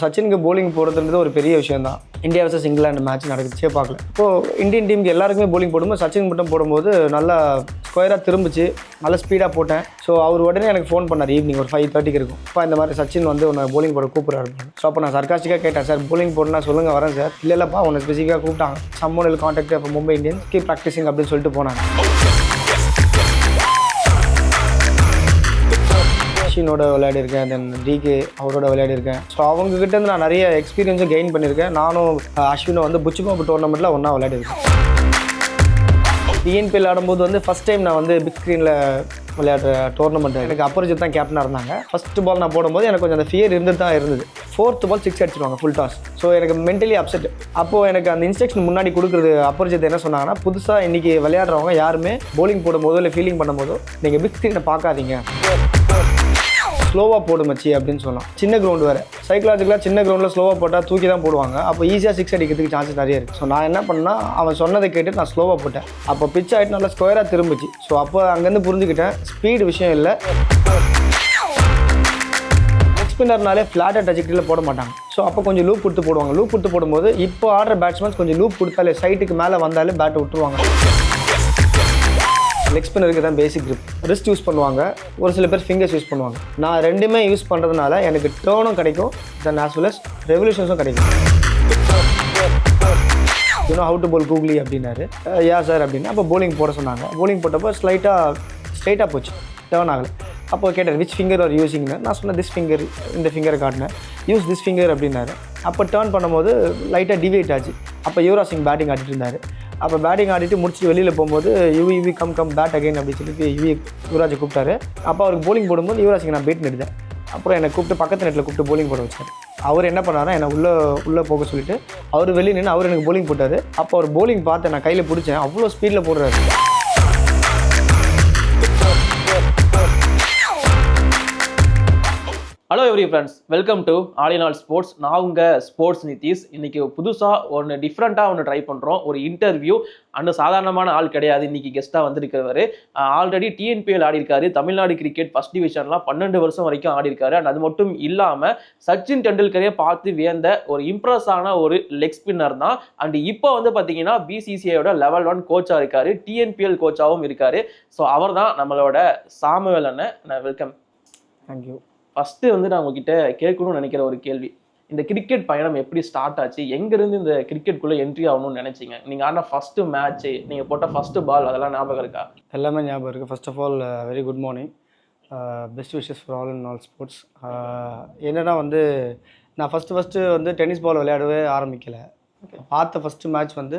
சச்சினுக்கு polling போடுறதுன்றது ஒரு பெரிய விஷயம் தான் இந்தியா வர்சஸ் இங்கிலாந்து மேட்ச் நடக்குச்சே பார்க்கல. இப்போது இந்தியன் டீமுக்கு எல்லாருக்குமே போலிங் போடும்போது சச்சின் மட்டும் போடும்போது நல்லா ஸ்கொயராக திரும்பிச்சு நல்லா ஸ்பீடாக போட்டேன். ஸோ அவர் உடனே எனக்கு ஃபோன் பண்ணார் ஈவினிங் ஒரு ஃபைவ் தேர்ட்டிக்கு இருக்கும். இப்போ இந்த மாதிரி சச்சின் வந்து உன்னை போலிங் போட கூப்பிட்றாரு ஸோ அப்போ நான் சர்க்காஸ்டிக்காக கேட்டேன் சார் போலிங் போடனா சொல்லுங்கள் வரேன் சார். இல்லை இல்லைப்பா உன்னை ஸ்பெசிஃபிக்காக கூப்பிட்டாங்க. சம்மோனில் காண்டாக்ட் அப்போ மும்பை இந்தியன்ஸ் கீ ப்ராக்டிசிங் அப்படின்னு சொல்லிட்டு போனாங்க. அஸ்வினோட விளையாடிருக்கேன் தென் டிகே அவரோட விளையாடிருக்கேன் ஸோ அவங்கக்கிட்ட இருந்து நான் நிறைய எக்ஸ்பீரியன்ஸும் கெயின் பண்ணியிருக்கேன். நானும் அஸ்வினும் வந்து புச்சுக்கோப்பு டோர்னமெண்ட்டில் ஒன்றா விளையாடிருக்கேன் டிஎன்பிஎல் ஆடும்போது வந்து ஃபஸ்ட் டைம் நான் வந்து பிக் ஸ்க்ரீனில் விளையாடுற டோர்னமெண்ட் எனக்கு அப்பரிஜித் தான் கேப்டனாக இருந்தாங்க. ஃபர்ஸ்ட் பால் நான் போடும்போது எனக்கு கொஞ்சம் அந்த ஃபியர் இருந்துட்டு தான் இருந்தது. ஃபோர்த் பால் சிக்ஸ் அடிச்சிருவாங்க ஃபுல் டாஸ் ஸோ எனக்கு மென்டலி அப்செட் அப்போது எனக்கு அந்த இன்ஸ்ட்ரக்ஷன் முன்னாடி கொடுக்குறது அப்பரிஜித் என்ன சொன்னாங்கன்னா புதுசாக இன்றைக்கி விளையாடுறவங்க யாருமே போலிங் போடும்போதோ இல்லை ஃபீலிங் பண்ணும்போதோ நீங்கள் பிக் ஸ்க்ரீனை பார்க்காதீங்க. ஸ்லோவாக போடு மச்சி அப்படின்னு சொன்னோம் சின்ன கிரவுண்ட் வேறு. சைக்கலாஜிக்கலாக சின்ன கிரவுண்டில் ஸ்லோவாக போட்டால் தூக்கி தான் போடுவாங்க. அப்போ ஈஸியாக சிக்ஸ் அடிக்கிறதுக்கு சான்சஸ் நிறைய இருக்குது ஸோ நான் என்ன பண்ணால் அவன் சொன்னதை கேட்டு நான் ஸ்லோவாக போட்டேன். அப்போ பிச் ஆகிட்டு நல்லா ஸ்கொயராக திரும்பிச்சு. ஸோ அப்போ அங்கேருந்து புரிஞ்சுக்கிட்டேன் ஸ்பீடு விஷயம் இல்லை. ஸ்பின்னர்னாலே ஃப்ளாட்டாக டஜெக்டில் போட மாட்டாங்க. ஸோ அப்போ கொஞ்சம் லூப் கொடுத்து போடுவாங்க. லூப் கொடுத்து போடும்போது இப்போ ஆடுற பேட்ஸ்மேன்ஸ் கொஞ்சம் லூப் கொடுத்தாலே சைட்டுக்கு மேலே வந்தாலே பேட்டை விட்டுருவாங்க. லெக் ஸ்பின்னருக்கு தான் பேசிக் கிரிப் ரிஸ்ட் யூஸ் பண்ணுவாங்க. ஒரு சில பேர் ஃபிங்கர்ஸ் யூஸ் பண்ணுவாங்க. நான் ரெண்டுமே யூஸ் பண்ணுறதுனால எனக்கு டேர்னும் கிடைக்கும். தென் ஆஸ் வெல் அஸ் ரெவல்யூஷன்ஸும் கிடைக்கும். You know how to bowl googly அப்படின்னாரு. Uh, யா சார் அப்படின்னா அப்போ போலிங் போட சொன்னாங்க. போலிங் போட்டப்போ ஸ்லைட்டாக ஸ்ட்ரைட்டாக போச்சு. டேர்ன் ஆகலை. அப்போ கேட்டார் விச் ஃபிங்கர் ஆர் யூஸிங்னு நான் சொன்னேன் திஸ் ஃபிங்கர் இந்த ஃபிங்கரை காட்டினேன். யூஸ் திஸ் ஃபிங்கர் அப்படின்னாரு. அப்போ டேர்ன் பண்ணும்போது லைட்டாக டிவியேட் ஆச்சு. அப்போ யுவராஜ் சிங் பேட்டிங் ஆடிட்டு இருந்தார். அப்போ பேட்டிங் ஆடிட்டு முடிச்சுட்டு வெளியில் போகும்போது you Yuvi come come bat again அப்படின்னு சொல்லிட்டு யுவி யுவராஜை கூப்பிட்டாரு. அப்போ அவருக்கு போலிங் போடும்போது யுவராஜுக்கு நான் பேட் நடித்தேன். அப்புறம் என்னை கூப்பிட்டு பக்கத்து நெட்டில் கூப்பிட்டு போலிங் போட வச்சார். அவர் என்ன பண்ணாரா என்னை உள்ளே உள்ளே போக சொல்லிட்டு அவர் வெளியே நின்று அவர் எனக்கு போலிங் போட்டார். அப்போ அவர் போலிங் பார்த்தேன் நான் கையில் பிடிச்சேன். அவ்வளோ ஸ்பீடில் போடுறாரு. Every friends welcome to all in all sports நான் உங்கள் ஸ்போர்ட்ஸ் நிதிஷ். இன்னைக்கு புதுசாக ஒன்று டிஃப்ரெண்ட்டாக ஒன்று ட்ரை பண்ணுறோம் ஒரு இன்டர்வியூ அண்டு சாதாரணமான ஆள் கிடையாது. இன்னைக்கு கெஸ்ட்டாக வந்திருக்கிறவர். ஆல்ரெடி டிஎன்பிஎல் ஆடிருக்காரு தமிழ்நாடு கிரிக்கெட் ஃபர்ஸ்ட் டிவிஷன்லாம் பன்னெண்டு வருஷம் வரைக்கும் ஆடிருக்காரு அண்ட் அது மட்டும் இல்லாமல் சச்சின் டெண்டுல்கரே பார்த்து வியந்த ஒரு இம்ப்ரெஸ் ஆன ஒரு லெக் ஸ்பின்னர் தான். அண்ட் இப்போ வந்து பார்த்தீங்கன்னா பிசிசிஐயோட லெவல் ஒன் கோச்சாக இருக்காரு. டிஎன்பிஎல் கோச்சாகவும் இருக்காரு. ஸோ அவர் தான் நம்மளோட சாமுவேல் அண்ணன். வெல்கம் தேங்க்யூ ஃபஸ்ட்டு வந்து நான் உங்ககிட்ட கேட்கணும்னு நினைக்கிற ஒரு கேள்வி. இந்த கிரிக்கெட் பயணம் எப்படி ஸ்டார்ட் ஆச்சு? எங்கேருந்து இந்த கிரிக்கெட்குள்ளே என்ட்ரி ஆகணும்னு நினைச்சீங்க? நீங்கள் ஆடின ஃபஸ்ட்டு மேட்ச்சு நீங்கள் போட்ட ஃபஸ்ட்டு பால் அதெல்லாம் ஞாபகம் இருக்கா? எல்லாமே ஞாபகம் இருக்குது first of all very good morning best wishes for all in all sports என்னன்னா வந்து நான் ஃபஸ்ட்டு ஃபஸ்ட்டு வந்து டென்னிஸ் பால் விளையாடவே ஆரம்பிக்கலை. பார்த்த ஃபஸ்ட்டு மேட்ச் வந்து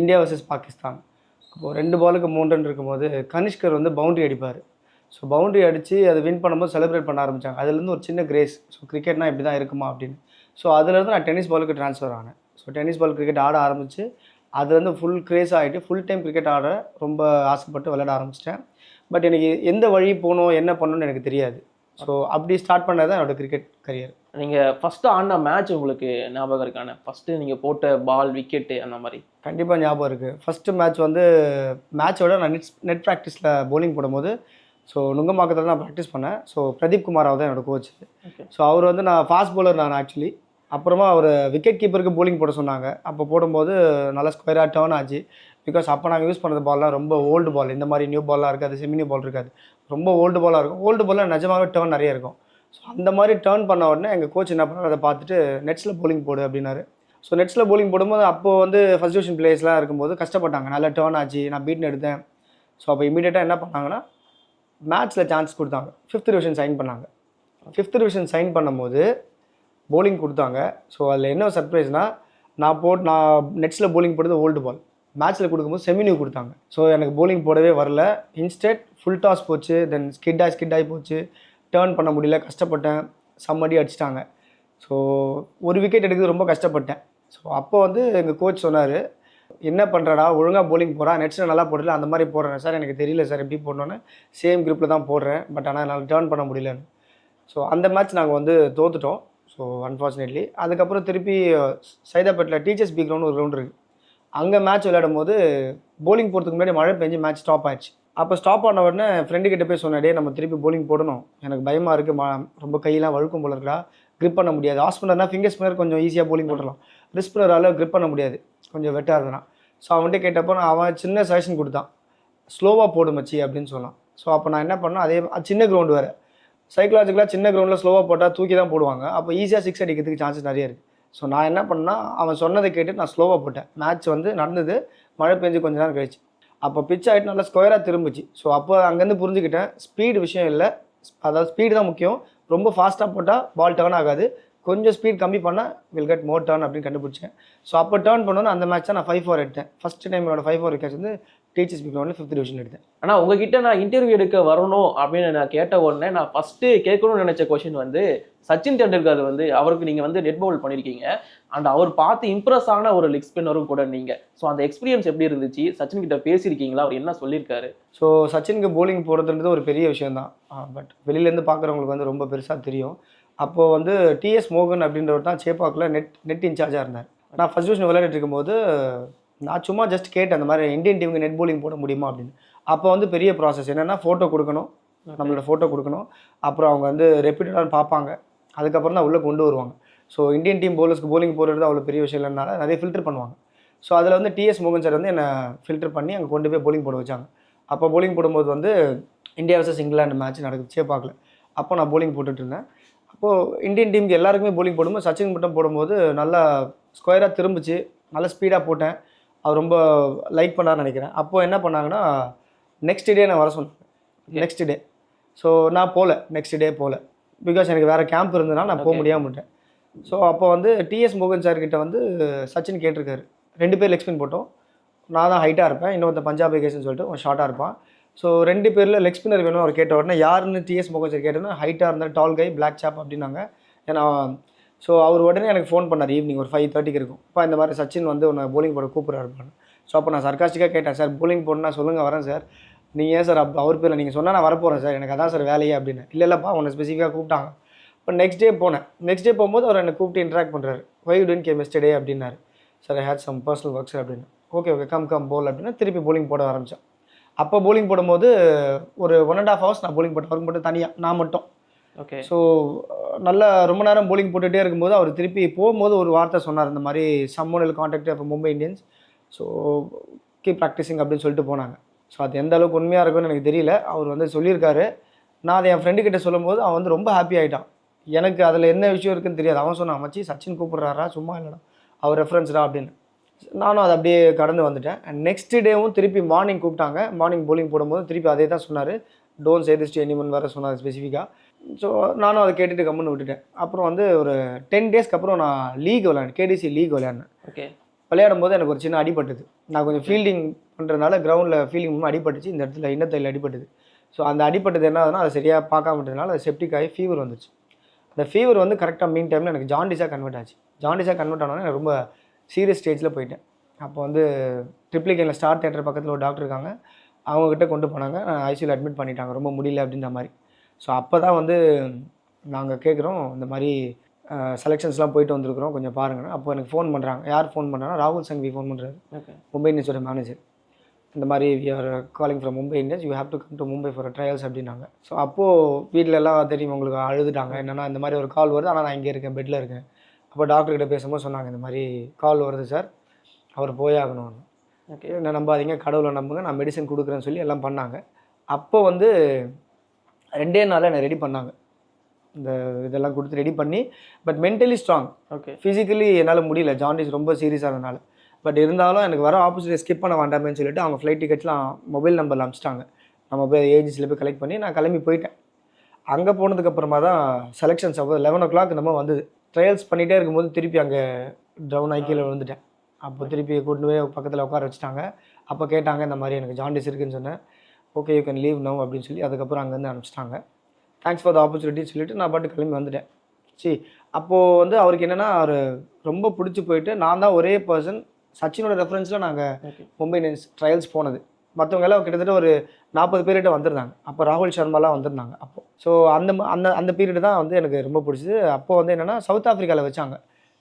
இந்தியா வர்சஸ் பாகிஸ்தான் அப்போது ரெண்டு பாலுக்கு மூணு ரன் இருக்கும்போது கனிஷ்கர் வந்து பவுண்டரி அடிப்பார். ஸோ பவுண்டரி அடித்து அதை வின் பண்ணும்போது செலிப்ரேட் பண்ண ஆரம்பித்தாங்க அதுலேருந்து ஒரு சின்ன கிரேஸ் ஸோ கிரிக்கெட்னா இப்படி தான் இருக்குமா அப்படின்னு. ஸோ அதுலேருந்து நான் டென்னிஸ் பாலுக்கு ட்ரான்ஸ்ஃபர் ஆனேன். ஸோ டென்னிஸ் பால் கிரிக்கெட் ஆட ஆரம்பித்து அது வந்து ஃபுல் கிரேஸ் ஆகிட்டு ஃபுல் டைம் கிரிக்கெட் ஆட ரொம்ப ஆசைப்பட்டு விளையாட ஆரம்பிச்சிட்டேன். பட் எனக்கு எந்த வழி போகணும் என்ன பண்ணணும்னு எனக்கு தெரியாது. ஸோ அப்படி ஸ்டார்ட் பண்ணது தான் என்னோட கிரிக்கெட் கரியர் நீங்கள் ஃபஸ்ட்டு ஆடின மேட்ச் உங்களுக்கு ஞாபகம் இருக்கானே? ஃபஸ்ட்டு நீங்கள் போட்ட பால் விக்கெட்டு அந்த மாதிரி. கண்டிப்பாக ஞாபகம் இருக்குது ஃபஸ்ட்டு மேட்ச் வந்து மேட்சோட நான் நெட் நெட் ப்ராக்டிஸில் bowling போடும்போது ஸோ நுங்கம்பாக்கத்தில் நான் ப்ராக்டிஸ் பண்ணேன். ஸோ பிரதீப் குமார் அவர் தான் என்னோட கோச். ஸோ அவர் வந்து நான் ஃபாஸ்ட் bowler நான் ஆக்சுவலி அப்புறமா அவர் விக்கெட் கீப்பருக்கு bowling போட சொன்னாங்க. அப்போ போடும்போது நல்லா ஸ்கொயராக டேர்ன் ஆச்சு. பிகாஸ் அப்போ நாங்கள் யூஸ் பண்ணது பால்லாம் ரொம்ப ஓல்டு பால் இந்த மாதிரி நியூ பால்லாம் இருக்காது செமி நியூ பால் இருக்காது. ரொம்ப ஓல்டு பாலாக இருக்கும். ஓல்டு பாலில் நிஜமாவே டேர்ன் நிறைய இருக்கும். ஸோ அந்த மாதிரி டேர்ன் பண்ண உடனே எங்கள் கோச் என்ன பண்ணார்? அதை பார்த்துட்டு நெட்ஸில் bowling போடு அப்படின்னாரு. ஸோ நெட்ஸில் bowling போடும்போது அப்போ வந்து ஃபஸ்ட் டிவிஷன் பிளேயர்ஸ்லாம் இருக்கும்போது கஷ்டப்பட்டாங்க. நல்லா டேர்ன் ஆச்சு. நான் பீட்னு எடுத்தேன். ஸோ அப்போ இமீடியட்டாக என்ன பண்ணாங்கன்னா மேட்ச்சில் சான்ஸ் கொடுத்தாங்க. ஃபிஃப்த் டிவிஷன் சைன் பண்ணாங்க. ஃபிஃப்த் டிவிஷன் சைன் பண்ணும்போது போலிங் கொடுத்தாங்க. ஸோ அதில் என்ன சர்ப்ரைஸ்னால் நான் போட் நான் நெட்ஸில் போலிங் போட்டது ஓல்டு பால் மேட்ச்சில் கொடுக்கும்போது செமினியூ கொடுத்தாங்க. ஸோ எனக்கு போலிங் போடவே வரல. இன்ஸ்டெட் ஃபுல் டாஸ் போச்சு. தென் ஸ்கிட் ஆகி ஸ்கிட் ஆகி போச்சு. டேர்ன் பண்ண முடியல. கஷ்டப்பட்டேன். சம்மடி அடிச்சிட்டாங்க. ஸோ ஒரு விக்கெட் எடுக்கிறது ரொம்ப கஷ்டப்பட்டேன். ஸோ அப்போ வந்து எங்கள் கோச் சொன்னார் என்ன பண்ணுறடா ஒழுங்காக போலிங் போகிறா நெட்ஸில் நல்லா போடல? அந்த மாதிரி போடுறேன் சார். எனக்கு தெரியல சார் எப்படி போடணுன்னு சேம் gripல தான் போடுறேன். பட் ஆனால் என்னால் டேர்ன் பண்ண முடியலன்னு. ஸோ அந்த மேட்ச் நாங்கள் வந்து தோத்துட்டோம். ஸோ அன்ஃபார்ச்சுனேட்லி அதுக்கப்புறம் திருப்பி சைதாப்பேட்டில் டீச்சர்ஸ் பி கிரவுண்ட் ஒரு கிரவுண்ட் இருக்குது அங்கே மேட்ச் விளையாடும் போது போலிங் போகிறதுக்கு முன்னாடி மழை பெஞ்சு மேட்ச் ஸ்டாப் ஆயிடுச்சு அப்போ ஸ்டாப் ஆன உடனே ஃப்ரெண்டுக்கிட்ட போய் சொன்னே நம்ம திருப்பி போலிங் போடணும். எனக்கு பயமாக இருக்குது மா ரொம்ப கையெல்லாம் வழுக்கும் போல இருக்கா? க்ரிப் பண்ண முடியாது. ஆஃப் ஃபிங்கர் ஸ்பின்னர் கொஞ்சம் ஈஸியாக போலிங் போட்டுடலாம். ரிஸ்பினரால் க்ரிப் பண்ண முடியாது. கொஞ்சம் வெட்டாக இருந்தான் ஸோ அவன்கிட்ட கேட்டப்போ நான் அவன் சின்ன சஜஷன் கொடுத்தான். ஸ்லோவாக போடு மச்சி அப்படின்னு சொன்னான். ஸோ அப்போ நான் என்ன பண்ணேன்? அதே சின்ன கிரவுண்டு வேறு. சைக்கலாஜிக்கலாக சின்ன கிரவுண்டில் ஸ்லோவாக போட்டால் தூக்கி தான் போடுவாங்க. அப்போ ஈஸியாக சிக்ஸ் அடிக்கிறதுக்கு சான்சஸ் நிறைய இருக்குது ஸோ நான் என்ன பண்ணேன் அவன் சொன்னதை கேட்டு நான் ஸ்லோவாக போட்டேன். மேட்ச் வந்து நடந்தது. மழை பெஞ்சு கொஞ்ச நேரம் கழிச்சு. அப்போ பிச் ஆகிட்டு நல்லா ஸ்கொயராக திரும்பிச்சு. ஸோ அப்போ அங்கேருந்து புரிஞ்சுக்கிட்டேன். ஸ்பீடு விஷயம் இல்லை. அதாவது ஸ்பீடு தான் முக்கியம். ரொம்ப ஃபாஸ்ட்டாக போட்டால் பால் டர்ன் ஆகாது. கொஞ்சம் ஸ்பீட் கம்மி பண்ணால் வில் கெட் மோர் டர்ன் அப்படின்னு கண்டுபிடிச்சேன். ஸோ அப்போ டர்ன் பண்ணோன்னு அந்த மேட்ச்சை நான் ஃபைவ் ஃபோர் எடுத்தேன். ஃபஸ்ட் டைம் என்னோட ஃபைவ் ஃபோர் கேட்ச் வந்து டீச்சர்ஸ் பிக் ஃபிஃப்த் டிவிஷன் எடுத்தேன். ஆனா உங்ககிட்ட நான் இன்டர்வியூ எடுக்க வரணும் அப்படின்னு நான் கேட்ட உடனே நான் ஃபர்ஸ்ட் கேட்கணும்னு நினைச்ச கொஸ்டின் வந்து சச்சின் டெண்டுல்கர் வந்து அவருக்கு நீங்க வந்து நெட் பவுல் பண்ணிருக்கீங்க. அண்ட் அவர் பார்த்து இம்ப்ரெஸ் ஆன ஒரு லெக் ஸ்பின்னரும் கூட நீங்க. ஸோ அந்த எக்ஸ்பீரியன்ஸ் எப்படி இருந்துச்சு? சச்சின் கிட்ட பேசியிருக்கீங்களா? அவர் என்ன சொல்லியிருக்காரு? ஸோ சச்சினுக்கு bowling போடுறதுன்றது ஒரு பெரிய விஷயம் தான் பட் வெளியிலேருந்து பார்க்குறவங்களுக்கு வந்து ரொம்ப பெருசாக தெரியும். அப்போது வந்து டிஎஸ் மோகன் அப்படின்றவர் தான் சேப்பாக்கில் நெட் நெட் இன்சார்ஜாக இருந்தார். நான் ஃபஸ்ட் டிவிஷன் விளையாடிட்டு இருக்கும்போது நான் சும்மா ஜஸ்ட் கேட்டேன் அந்த மாதிரி இந்தியன் டீமுக்கு நெட் bowling போட முடியுமா? அப்படின்னு. அப்போ வந்து பெரிய ப்ராசஸ் என்னென்னா ஃபோட்டோ கொடுக்கணும். நம்மளோட ஃபோட்டோ கொடுக்கணும். அப்புறம் அவங்க வந்து ரெப்யூட்டடாக பார்ப்பாங்க. அதுக்கப்புறம் தான் உள்ளே கொண்டு வருவாங்க. ஸோ இந்தியன் டீம் bowlersக்கு bowling போடுறது அவ்வளோ பெரிய விஷயம் இல்லைனால நிறைய ஃபில்டர் பண்ணுவாங்க. ஸோ அதில் வந்து டிஎஸ் மோகன் சார் வந்து என்னை ஃபில்டர் பண்ணி அங்கே கொண்டு போய் bowling போட வச்சாங்க. அப்போ bowling போடும்போது வந்து இந்தியா வர்சஸ் இங்கிலாந்து மேட்ச் நடக்குது சேப்பாக்கில். அப்போ நான் bowling போட்டுட்டு இருந்தேன். அப்போது இந்தியன் டீமுக்கு எல்லாருக்குமே bowling போடும்போது சச்சின் மட்டும் போடும்போது நல்லா ஸ்கொயராக திரும்பிச்சு நல்லா ஸ்பீடாக போட்டேன். அவர் ரொம்ப லைக் பண்ணார்னு நினைக்கிறேன். அப்போது என்ன பண்ணாங்கன்னா நெக்ஸ்ட் டே நான் வர சொன்னேன். நெக்ஸ்ட் டே ஸோ நான் போகல. நெக்ஸ்ட் டே போகல. பிகாஸ் எனக்கு வேறு கேம்ப் இருந்ததுனால நான் போக Okay. முடியாம விட்டேன். ஸோ அப்போ வந்து டிஎஸ் மோகன் சார் கிட்ட வந்து சச்சின் கேட்டிருக்காரு. ரெண்டு பேர் லெக் ஸ்பின் போட்டோம். நான் தான் ஹைட்டாக இருப்பேன். இன்னொருத்த பஞ்சாப் கேஸ்னு சொல்லிட்டு ஷார்ட்டாக இருப்பான். ஸோ ரெண்டு பேரில் லெக் ஸ்பின்னர் வேணும் அவர் கேட்ட உடனே யாருன்னு டிஎஸ் முகஜர் கேட்டோன்னா ஹைட்டாக இருந்தால் டால் கை பிளாக் சாப் அப்படின்னாங்க. ஏன்னா ஸோ அவர் உடனே எனக்கு ஃபோன் பண்ணார் ஈவினிங் ஒரு ஃபைவ் தேர்ட்டிக்கு இருக்கும். இப்போ இந்த மாதிரி சச்சின் வந்து உன்னை போலிங் போட கூப்பிட்றாருப்பான்னு ஸோ அப்போ நான் சர்க்காஸ்டிக்காக கேட்டேன் சார் போலிங் போடணும்னா சொல்லுங்கள் வரேன் சார் நீங்கள் ஏன் சார் அப் அவர் பேரில் நீங்கள் சொன்னால் நான் வரப்போகிறேன் சார் எனக்கு அதான் சார் வேலையே அப்படின்னு. இல்லை இல்லைப்பா உன்னை ஸ்பெசிஃபிக்காக கூப்பிட்டாங்க. இப்போ நெக்ஸ்ட் டே போனேன். நெக்ஸ்ட் டே போகும்போது அவர் என்னை கூப்பிட்டு இன்ட்ராக்ட் பண்ணுறாரு வை டூன் கே மெஸ்டே அப்படின்னாரு. Sir I had some personal work sir அப்படின்னு. Okay okay come come bowl அப்படின்னா. திருப்பி போலிங் போட ஆரம்பித்தேன் அப்போ bowling போடும்போது ஒரு ஒன் அண்ட் ஆஃப் ஹவர்ஸ் நான் bowling போட்டேன். அவருக்கு மட்டும் தனியாக நான் மட்டும். ஓகே ஸோ நல்லா ரொம்ப நேரம் bowling போட்டுகிட்டே இருக்கும்போது அவர் திருப்பி போகும்போது ஒரு வார்த்தை சொன்னார். இந்த மாதிரி சம்மோனில் காண்டாக்ட் இப்போ Mumbai Indians so keep practising அப்படின்னு சொல்லிட்டு போனாங்க. ஸோ அது எந்த அளவுக்கு உண்மையாக இருக்கும்னு எனக்கு தெரியல. அவர் வந்து சொல்லியிருக்காரு. நான் அதை என் ஃப்ரெண்டு கிட்ட சொல்லும்போது அவன் வந்து ரொம்ப ஹாப்பி ஆகிட்டான் எனக்கு அதில் என்ன விஷயம் இருக்குன்னு தெரியாது. அவன் சொன்னான் மச்சி சச்சின் கூப்பிட்றாரா? சும்மா இல்லைடா. அவர் ரெஃபரன்ஸ்டா அப்படின்னு. நானும் அதை அப்படியே கடந்து வந்துட்டேன். அண்ட் நெக்ஸ்ட் டேவும் திருப்பி மார்னிங் கூப்பிட்டாங்க. மார்னிங் bowling போடும்போது திருப்பி அதே தான் சொன்னார். Don't say this to anyone வேறு சொன்னார் ஸ்பெசிஃபிக்காக ஸோ நானும் அதை கேட்டுட்டு கம்முன்னு விட்டுட்டேன். அப்புறம் வந்து ஒரு டென் டேஸ்க்கு அப்புறம் நான் லீக் விளையாண்டேன். கேடிசி லீக் விளையாடினேன் ஓகே விளையாடும் போது எனக்கு ஒரு சின்ன அடிபட்டுது. நான் கொஞ்சம் ஃபீல்டிங் பண்ணுறதுனால கிரவுண்டில் ஃபீல்டிங் மூலம் அடிபட்டுச்சு. இந்த இடத்துல இன்னத்தையில் அடிபட்டுது. ஸோ அந்த அடிபட்டது என்ன ஆகுதுன்னா அதை சரியாக பார்க்காம விட்டதுனால அது செப்டிக் ஆகி ஃபீவர் வந்துச்சு. அந்த ஃபீவர் வந்து கரெக்டாக மீன் டைமில் எனக்கு ஜாண்டிஸாக கன்வெர்ட் ஆச்சு. ஜாண்டிஸாக கன்வெர்ட் ஆனோடனே எனக்கு ரொம்ப சீரியஸ் ஸ்டேஜில் போயிட்டேன். அப்போ வந்து ட்ரிப்ளிகேனில் ஸ்டார் தேட்டர் பக்கத்தில் ஒரு டாக்டர் இருக்காங்க. அவங்கக்கிட்ட கொண்டு போனாங்க. ஐசியூவில் அட்மிட் பண்ணிட்டாங்க. ரொம்ப முடியல அப்படின்ற மாதிரி. ஸோ அப்போ தான் வந்து நாங்கள் கேட்குறோம் இந்த மாதிரி செலெக்ஷன்ஸ்லாம் போயிட்டு வந்திருக்கிறோம். கொஞ்சம் பாருங்கன்னு. அப்போ எனக்கு ஃபோன் பண்ணுறாங்க யார் ஃபோன் பண்ணுறாங்கன்னா ராகுல் சங்வி ஃபோன் பண்ணுறாரு ஓகே மும்பை இந்தியன்ஸோட மேனேஜர் இந்த மாதிரி we are calling from Mumbai Indians. You have to come to Mumbai for trials அப்படின்னாங்க. ஸோ அப்போது வீட்டில் எல்லாம் தெரியும் உங்களுக்கு அழுதுட்டாங்க. என்னென்னா இந்த மாதிரி ஒரு கால் வருது. ஆனால் நான் இங்கே இருக்கேன் பெட்டில் இருக்கேன். அப்போ டாக்டர்கிட்ட பேசும்போது சொன்னாங்க இந்த மாதிரி கால் வருது சார் அவர் போயே ஆகணும்னு ஓகே என்ன நம்பாதீங்க கடவுளை நம்புங்க நான் மெடிசன் கொடுக்குறேன்னு சொல்லி எல்லாம் பண்ணாங்க. அப்போ வந்து ரெண்டே நாளில் என்னை ரெடி பண்ணாங்க. இந்த இதெல்லாம் கொடுத்து ரெடி பண்ணி but mentally strong okay physically என்னால் முடியல ஜாண்டிஸ் ரொம்ப சீரியஸாக இருந்தனால பட் இருந்தாலும் எனக்கு வர ஆப்போசிட்டை ஸ்கிப் பண்ண வேண்டாமேன்னு சொல்லிட்டு அவங்க ஃப்ளைட் டிக்கெட்ஸ்லாம் மொபைல் நம்பரில் அனுப்பிச்சிட்டாங்க நம்ம போய் ஏஜென்சியில் போய் கலெக்ட் பண்ணி நான் கிளம்பி போயிட்டேன். அங்கே போனதுக்கப்புறமா தான் செலெக்ஷன்ஸ் அப்போ லெவன் ஓ கிளாக் நம்ம வந்தது. ட்ரையல்ஸ் பண்ணிகிட்டே இருக்கும்போது திருப்பி அங்கே டவுன் ஆகி கீழே விழுந்துட்டேன். அப்போ திருப்பி கூட்டு போய் பக்கத்தில் உட்கார வச்சுட்டாங்க. அப்போ கேட்டாங்க இந்த மாதிரி எனக்கு ஜாண்டிஸ் இருக்குன்னு சொன்னேன். Okay you can leave no அப்படின்னு சொல்லி அதுக்கப்புறம் அங்கேருந்து அனுப்பிச்சிட்டாங்க. தேங்க்ஸ் ஃபார் த ஆப்பர்ச்சுனிட்டின்னு சொல்லிட்டு நான் பாட்டு கிளம்பி வந்துட்டேன். சரி அப்போது வந்து அவருக்கு என்னென்னா அவர் ரொம்ப பிடிச்சி போயிட்டு நான் தான் ஒரே பர்சன் சச்சினோட ரெஃபரன்ஸில் நாங்கள் மும்பை இந்தியன்ஸ் ட்ரையல்ஸ் போனது. மற்றவங்க எல்லாம் கிட்டத்தட்ட ஒரு நாற்பது பேர்கிட்ட வந்திருந்தாங்க. அப்போ ராகுல் சர்மாலாம் வந்திருந்தாங்க. அப்போ ஸோ அந்த அந்த அந்த பீரியட் தான் வந்து எனக்கு ரொம்ப பிடிச்சது. அப்போ வந்து என்னென்னா சவுத் ஆஃப்ரிக்காவில் வச்சாங்க.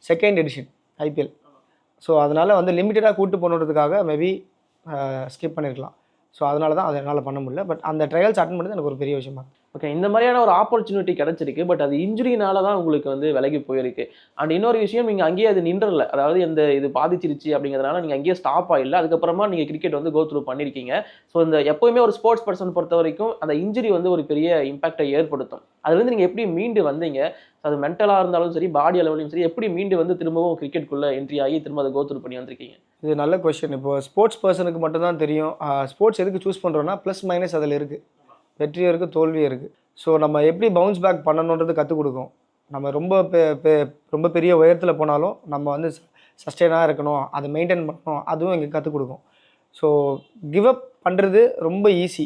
செகண்ட் எடிஷன் ஐபிஎல் ஸோ அதனால் வந்து லிமிட்டடாக கூட்டு போகணுன்றதுக்காக மேபி ஸ்கிப் பண்ணியிருக்கலாம் ஸோ அதனால தான் அதை என்னால் பண்ண முடியல. பட் அந்த ட்ரையல்ஸ் அட்டன் பண்ணது எனக்கு ஒரு பெரிய விஷயமா ஓகே இந்த மாதிரியான ஒரு ஆப்பர்ச்சுனிட்டி கிடைச்சிருக்கு. பட் அது இன்ஜுரினால தான் உங்களுக்கு வந்து விலகி போயிருக்கு. அண்ட் இன்னொரு விஷயம் நீங்கள் அங்கேயே அது நின்றல அதாவது இந்த இது பாதிச்சிருச்சு அப்படிங்கிறதுனால நீங்கள் அங்கேயே ஸ்டாப் ஆகல அதுக்கப்புறமா நீங்கள் கிரிக்கெட் வந்து கோ த்ரூ பண்ணியிருக்கீங்க ஸோ இந்த எப்போயுமே ஒரு ஸ்போர்ட்ஸ் பர்சன் பொறுத்த வரைக்கும் அந்த இன்ஜுரி வந்து ஒரு பெரிய இம்பாக்டை ஏற்படுத்தும். அதுலேருந்து நீங்கள் எப்படி மீண்டு வந்தீங்க? அது மென்டலாக இருந்தாலும் சரி பாடி அளவுலையும் சரி எப்படி மீண்டு வந்து திரும்பவும் கிரிக்கெட்குள்ளே என்ட்ரி ஆகி திரும்ப அதை கோ த்ரூ பண்ணி வந்திருக்கீங்க? இது நல்ல கொஸ்டின் இப்போ ஸ்போர்ட்ஸ் பர்சனுக்கு மட்டும் தான் தெரியும். ஸ்போர்ட்ஸ் எதுக்கு சூஸ் பண்ணுறோன்னா ப்ளஸ் மைனஸ் அதில் இருக்குது வெற்றியும் இருக்குது தோல்வியும் இருக்குது ஸோ நம்ம எப்படி பவுன்ஸ் பேக் பண்ணணுன்றது கற்றுக் கொடுக்கும். நம்ம ரொம்ப பெ- ரொம்ப பெரிய உயரத்தில் போனாலும் நம்ம வந்து சஸ்டெயினாக இருக்கணும் அதை மெயின்டைன் பண்ணணும் அதுவும் எங்களுக்கு கற்றுக் கொடுக்கும். ஸோ கிவ் அப் பண்ணுறது ரொம்ப ஈஸி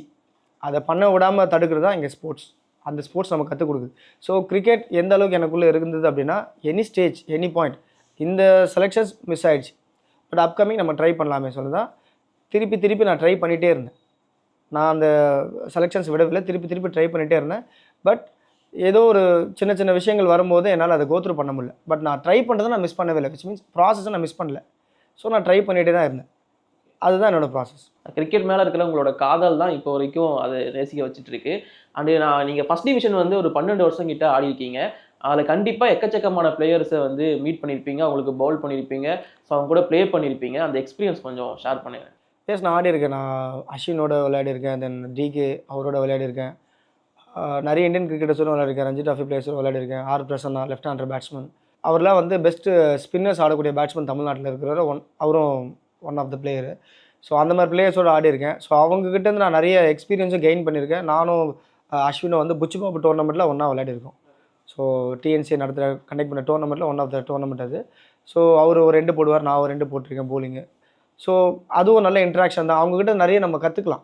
அதை பண்ண விடாமல் தடுக்கிறது தான் எங்கள் ஸ்போர்ட்ஸ் அந்த ஸ்போர்ட்ஸ் நம்ம கற்றுக் கொடுக்குது. ஸோ கிரிக்கெட் எந்த அளவுக்கு எனக்குள்ளே இருந்தது அப்படின்னா எனி ஸ்டேஜ் எனி பாயிண்ட் இந்த செலெக்ஷன்ஸ் மிஸ் ஆயிடுச்சு. பட் அப்கமிங் நம்ம ட்ரை பண்ணலாமே சொல்லுதான் திருப்பி திருப்பி நான் ட்ரை பண்ணிகிட்டே இருந்தேன். நான் அந்த செலெக்ஷன்ஸ் விடவில்லை. திருப்பி திருப்பி ட்ரை பண்ணிகிட்டே இருந்தேன். பட் ஏதோ ஒரு சின்ன சின்ன விஷயங்கள் வரும்போது என்னால் அதை கோத்ரூ பண்ண முடியல. பட் நான் ட்ரை பண்ணுறதை நான் மிஸ் பண்ணவே இல்லை. விச் மீன்ஸ் ப்ராசஸை நான் மிஸ் பண்ணல. ஸோ நான் ட்ரை பண்ணிகிட்டே தான் இருந்தேன். அதுதான் என்னோடய ப்ராசஸ் கிரிக்கெட் மேலே இருக்கிற உங்களோட காதல் தான் இப்போ வரைக்கும் அது நேசிக்க வச்சுட்ருக்கு அண்டு நான் நீங்கள் ஃபஸ்ட் டிவிஷன் வந்து ஒரு பன்னெண்டு வருஷம் கிட்ட ஆடி இருக்கீங்க. அதில் கண்டிப்பாக எக்கச்சக்கமான பிளேயர்ஸை வந்து மீட் பண்ணியிருப்பீங்க அவங்களுக்கு பவுல் பண்ணியிருப்பீங்க ஸோ அவங்க கூட ப்ளே பண்ணியிருப்பீங்க அந்த எக்ஸ்பீரியன்ஸ் கொஞ்சம் ஷேர் பண்ணுங்க. எஸ் நான் ஆடி இருக்கேன் நான் அஸ்வினோட விளையாடிருக்கேன் தென் டிகே அவரோட விளையாடிருக்கேன் நிறைய இந்தியன் கிரிக்கெட்டர்ஸோட விளையாடிருக்கேன் ரஞ்சி ட்ராஃபி பிளேயர்ஸோட விளையாடிருக்கேன் R Prasanna left hander batsman அவர்லாம் வந்து பெஸ்ட்டு ஸ்பின்னர்ஸ் ஆடக்கூடிய பேட்ஸ்மேன் தமிழ்நாட்டில் இருக்கிறவர். ஒன் அவரும் one of the player so அந்த மாதிரி பிளேயர்ஸோட ஆடிருக்கேன் ஸோ அவங்ககிட்டேருந்து நான் நிறைய எக்ஸ்பீரியன்ஸும் கெயின் பண்ணியிருக்கேன். நானும் அஸ்வினும் வந்து புச்சிபாபு டோர்னமெண்ட்டில் ஒன்றா விளையாடிருக்கோம் ஸோ டிஎன்சி நடத்துகிற கண்டக்ட் பண்ண டோர்னமெண்ட்டில் ஒன் ஆஃப் த டோர்னமெண்ட் அது. ஸோ அவர் ஒரு ரெண்டு போடுவார். நான் ஒரு ரெண்டு போட்டிருக்கேன் போலிங்கு ஸோ அதுவும் நல்ல இன்ட்ராக்ஷன் தான். அவங்ககிட்ட நிறைய நம்ம கற்றுக்கலாம்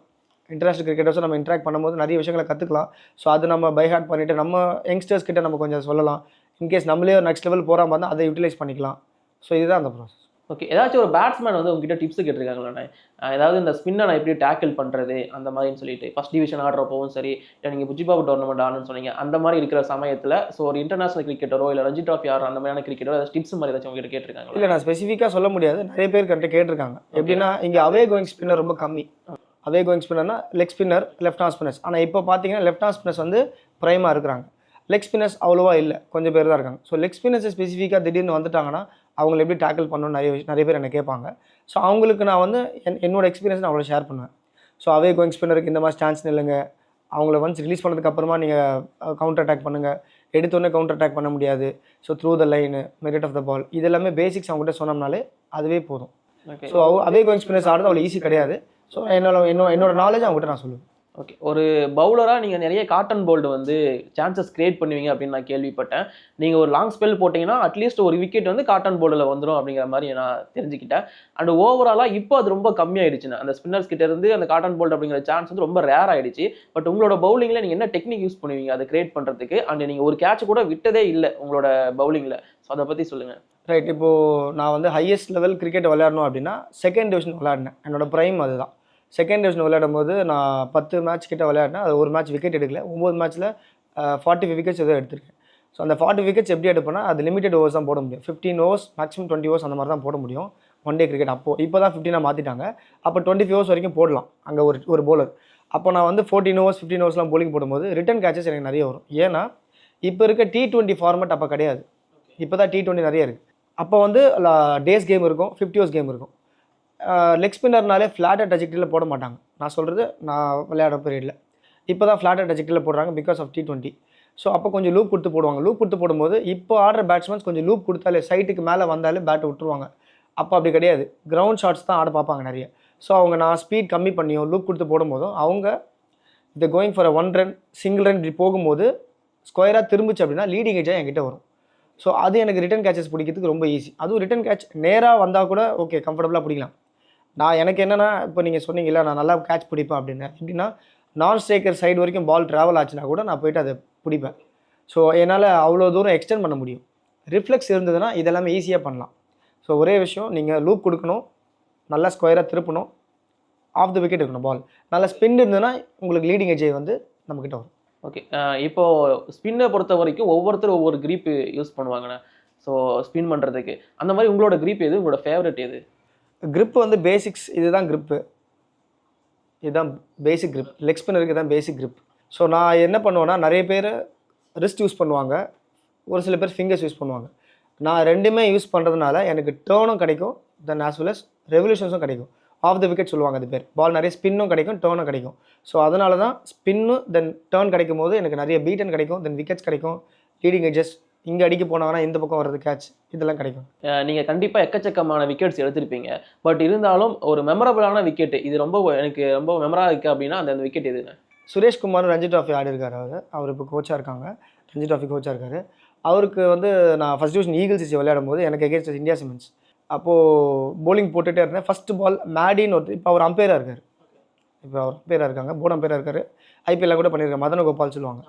இன்டர்நேஷனல் கிரிக்கெட்டர்ஸும் நம்ம இன்ட்ராக்ட் பண்ணும்போது நிறைய விஷயங்களை கற்றுக்கலாம் ஸோ அது நம்ம பை ஹார்ட் பண்ணிவிட்டு நம்ம யங்ஸ்டர்ஸ் கிட்ட நம்ம கொஞ்சம் சொல்லலாம். இன்கேஸ் நம்மளே நெக்ஸ்ட் லெவல் போகிற மாதிரி அதை யூட்டிலைஸ் பண்ணிக்கலாம். ஸோ இதுதான் அந்த ப்ராசஸ் ஓகே ஏதாச்சும் ஒரு பேட்ஸ்மேன் வந்து உங்ககிட்ட டிப்ஸ் கேட்டிருக்காங்களே? ஏதாவது இந்த ஸ்பின்னை நான் எப்படி டேக்கிள் பண்ணுறது அந்த மாதிரின்னு சொல்லிட்டு. ஃபஸ்ட் டிவிஷன் ஆடுறப்பவும் சரி இல்லை நீங்கள் புஜிபாபு டோர்னமெண்ட் ஆடணும்னு சொன்னீங்க அந்த மாதிரி இருக்கிற சமயத்தில் ஸோ ஒரு இன்டர்நேஷனல் கிரிக்கெட்டரோ இல்லை ரஞ்சி ட்ராஃபி ஆடுற அந்த மாதிரியான கிரிக்கெட்டோ ஏதாச்சும் டிப்ஸ் மாதிரி ஏதாச்சும் உங்ககிட்ட கேட்டிருக்காங்க இல்லை நான் ஸ்பெசிஃபிக்காக சொல்ல முடியாது. நிறைய பேர் கரெக்டாக கேட்டிருக்காங்க. எப்படின்னா இங்கே அவே கோயிங் ஸ்பின்னர் ரொம்ப கம்மி. Away going ஸ்பின்னர்னா leg spinner left arm spinners ஆனால் இப்போ பார்த்தீங்கன்னா லெஃப்ட் ஹார்ம் ஸ்பின்னர்ஸ் வந்து ப்ரைமாக இருக்கிறாங்க. லெக் ஸ்பின்னர்ஸ் அவ்வளோவா இல்லை. கொஞ்சம் பேர் தான் இருக்காங்க. ஸோ லெக் ஸ்பின்னர்ஸ் ஸ்பெசிஃபிக்காக திடீர்னு வந்துட்டாங்கன்னா அவங்களை எப்படி டேக்கிள் பண்ணணும்னு நிறைய நிறைய பேர் என்ன கேட்பாங்க. ஸோ அவங்களுக்கு நான் வந்து என் என்னோட எக்ஸ்பீரியன்ஸ் நான் அவ்வளோ ஷேர் பண்ணுவேன் ஸோ அவே கோயிங் ஸ்பின்னருக்கு இந்த மாதிரி ஸ்டான்ஸ் நில்லுங்க. அவங்கள ஒன்ஸ் ரிலீஸ் பண்ணதுக்கு அப்புறமா நீங்கள் கவுண்டர் அட்டாக் பண்ணுங்கள் எடுத்தோடனே கவுண்டர் அட்டாக் பண்ண முடியாது. So through the line merit of the ball இது எல்லாமே பேசிக்ஸ் அவங்ககிட்ட சொன்னோம்னாலே அதுவே போதும். ஸோ அவே கோயிங் ஸ்பின்னர்ஸ் ஆடுறது அவ்வளோ ஈஸி கிடையாது. ஸோ என்னோட என்னோட என்னோட நாலேஜ் அவங்ககிட்ட நான் சொல்லுவேன். ஓகே ஒரு பவுலராக நீங்கள் நிறைய காட்டன் போல்டு வந்து சான்சஸ் கிரியேட் பண்ணுவீங்க அப்படின்னு நான் கேள்விப்பட்டேன். நீங்கள் ஒரு லாங் ஸ்பெல் போட்டிங்கன்னா அட்லீஸ்ட் ஒரு விக்கெட் வந்து காட்டன் போல்டில் வந்துடும் அப்படிங்கிற மாதிரி நான் தெரிஞ்சுக்கிட்டேன். அண்ட் ஓவராலாக இப்போ அது ரொம்ப கம்மியாயிடுச்சுன்னு அந்த ஸ்பின்னர்ஸ் கிட்ட இருந்து அந்த காட்டன் போல்டு அப்படிங்கிற சான்ஸ் வந்து ரொம்ப ரேர் ஆயிடுச்சு. பட் உங்களோட பவுலிங்கில் நீங்கள் என்ன டெக்னிக் யூஸ் பண்ணுவீங்க அதை கிரியேட் பண்ணுறதுக்கு அண்ட் நீங்கள் ஒரு கேட்ச் கூட விட்டதே இல்லை உங்களோட பவுலிங்கில் ஸோ அதை பற்றி சொல்லுங்கள் ரைட் இப்போது நான் வந்து ஹையஸ்ட் லெவல் கிரிக்கெட் விளையாடணும் அப்படின்னா செகண்ட் டிவிஷன் விளையாடினேன். என்னோடய ப்ரைம் அதுதான். செகண்ட் டிவிஷன் விளையாடும் போது நான் பத்து மேட்ச் கிட்ட விளையாடினேன். அது ஒரு மேட்ச் விக்கெட் எடுக்கல. ஒம்பது மேட்ச்சில் ஃபார்ட்டி ஃபைவ் விக்கெட்ஸ் ஏதோ எடுத்திருக்கேன். ஸோ அந்த ஃபார்ட்டி விக்கெட்ஸ் எப்படி எடுப்பேன்னா அது லிமிடெட் ஓவர்ஸ் தான் போட முடியும். Fifteen overs maximum twenty overs அந்த மாதிரி தான் போட முடியும். ஒன் டே கிரிக்கெட் அப்போ இப்போ தான் ஃபிஃப்டினாக மாற்றிட்டாங்க அப்போ டுவெண்ட்டி ஃபைவ் ஓவர்ஸ் வரைக்கும் போடலாம். அங்கே ஒரு ஒரு bowler. அப்போ நான் வந்து ஃபோர்டீன் ஓவர்ஸ் ஃபிஃப்டீன் ஓவர்ஸ்லாம் bowling போடும்போது ரிட்டன் கேச்சஸ் எனக்கு நிறைய வரும். ஏன்னா இப்போ இருக்க டி டுவெண்ட்டி ஃபார்மேட் அப்போ கிடையாது. இப்போ தான் டி டுவெண்ட்டி நிறைய இருக்குது அப்போ வந்து டேஸ் கேம் இருக்கும் ஃபிஃப்டி ஓவர்ஸ் கேம் இருக்கும். லெக் ஸ்பின்னர்னாலே ஃப்ளாட்டர் டஜெக்டியில் போட மாட்டாங்க. நான் சொல்கிறது நான் விளையாடுற பீரியடில் இப்போ தான் ஃப்ளாட்டர் டஜெக்டியில் போடுறாங்க because of T twenty so அப்போ கொஞ்சம் லூப் கொடுத்து போடுவாங்க. லூப் கொடுத்து போடும்போது இப்போ ஆடுற பேட்ஸ்மேன்ஸ் கொஞ்சம் லூப் கொடுத்தாலே சைட்டுக்கு மேலே வந்தாலே பேட் விட்டுருவாங்க. அப்போ அப்படி கிடையாது. கிரவுண்ட் ஷாட்ஸ் தான் ஆட பார்ப்பாங்க நிறைய. ஸோ அவங்க நான் ஸ்பீட் கம்மி பண்ணியும் லூப் கொடுத்து போடும்போதும் அவங்க இந்த going for one run single run இப்படி போகும்போது ஸ்கொயராக திரும்பிச்சு அப்படின்னா லீடிங் ஏஜாக என்கிட்ட வரும். ஸோ அது எனக்கு ரிட்டன் கேச்சஸ் பிடிக்கிறதுக்கு ரொம்ப ஈஸி அதுவும் ரிட்டன் கேட்ச் நேராக வந்தால் கூட ஓகே கம்ஃபர்டபுளாக பிடிக்கலாம். நான் எனக்கு என்னென்னா இப்போ நீங்கள் சொன்னீங்கல்ல நான் நல்லா கேட்ச் பிடிப்பேன் அப்படின்னு. எப்படின்னா நான் ஸ்ட்ரைக்கர் சைடு வரைக்கும் பால் ட்ராவல் ஆச்சுன்னா கூட நான் போயிட்டு அதை பிடிப்பேன். ஸோ என்னால் அவ்வளோ தூரம் எக்ஸ்டெண்ட் பண்ண முடியும். ரிஃப்ளெக்ஸ் இருந்ததுன்னா இதெல்லாமே ஈஸியாக பண்ணலாம். ஸோ ஒரே விஷயம் நீங்கள் லூப் கொடுக்கணும். நல்லா ஸ்கொயராக திருப்பணும். ஆஃப் த விக்கெட் இருக்கணும் பால் நல்லா ஸ்பின் இருந்ததுன்னா உங்களுக்கு லீடிங் எஜ்ஜை வந்து நம்மக்கிட்ட வரும். ஓகே இப்போது ஸ்பின்னை பொறுத்த வரைக்கும் ஒவ்வொருத்தரும் ஒவ்வொரு grip யூஸ் பண்ணுவாங்கண்ணே. ஸோ ஸ்பின் பண்ணுறதுக்கு அந்த மாதிரி உங்களோட க்ரீப் எது? உங்களோட ஃபேவரட் எது? க்ரிப் வந்து பேசிக்ஸ் இதுதான் க்ரிப்பு இதுதான் பேசிக் க்ரிப் லெக் ஸ்பின்னருக்கு தான் பேசிக் க்ரிப் ஸோ நான் என்ன பண்ணுவேன்னா நிறைய பேர் ரிஸ்ட் யூஸ் பண்ணுவாங்க. ஒரு சில பேர் ஃபிங்கர்ஸ் யூஸ் பண்ணுவாங்க. நான் ரெண்டுமே யூஸ் பண்ணுறதுனால எனக்கு டேர்னும் கிடைக்கும். தென் ஆஸ் வெல் அஸ் ரெவல்யூஷன்ஸும் கிடைக்கும். ஆஃப் த விக்கெட் சொல்லுவாங்க அது பேர். பால் நிறைய ஸ்பின்னும் கிடைக்கும் டேர்னும் கிடைக்கும். ஸோ அதனால தான் ஸ்பின்னு தென் டேர்ன் கிடைக்கும் போது எனக்கு நிறைய பீட்டன் கிடைக்கும் தென் விக்கெட்ஸ் கிடைக்கும் லீடிங் எட்ஜஸ் இங்கே அடிக்க போனாங்கன்னா இந்த பக்கம் வர்றது கேட்ச் இதெல்லாம் கிடைக்கும். அஹ் நீங்க கண்டிப்பா எக்கச்சக்கமான விக்கெட்ஸ் எடுத்திருப்பீங்க. பட் இருந்தாலும் ஒரு மெமரபிளான விக்கெட் இது ரொம்ப எனக்கு ரொம்ப மெமரா இருக்கு அப்படின்னா அந்த அந்த விக்கெட் எதுங்க? சுரேஷ்குமார் ரஞ்சி ட்ராஃபி ஆடி இருக்காரு அவர். அவர் இப்போ கோச்சாக இருக்காங்க. ரஞ்சி ட்ராஃபி கோச்சாக இருக்காரு. அவருக்கு வந்து நான் ஃபஸ்ட் டிவிஷன் ஈகிள்ஸ் வச்சு விளையாடும் போது எனக்கு எகேன்ஸ்ட் இந்தியா சிமெண்ட்ஸ் அப்போது bowling போட்டுகிட்டே இருந்தேன். ஃபஸ்ட்டு பால் மேடின்னு ஒருத்தர் இப்போ அவர் அம்பையராக இருக்கார். இப்போ அவர் அம்பையராக இருக்காங்க. போர்டு அம்பையராக இருக்கார். ஐபிஎல்ல கூட பண்ணியிருக்காரு மதன கோபால் சொல்லுவாங்க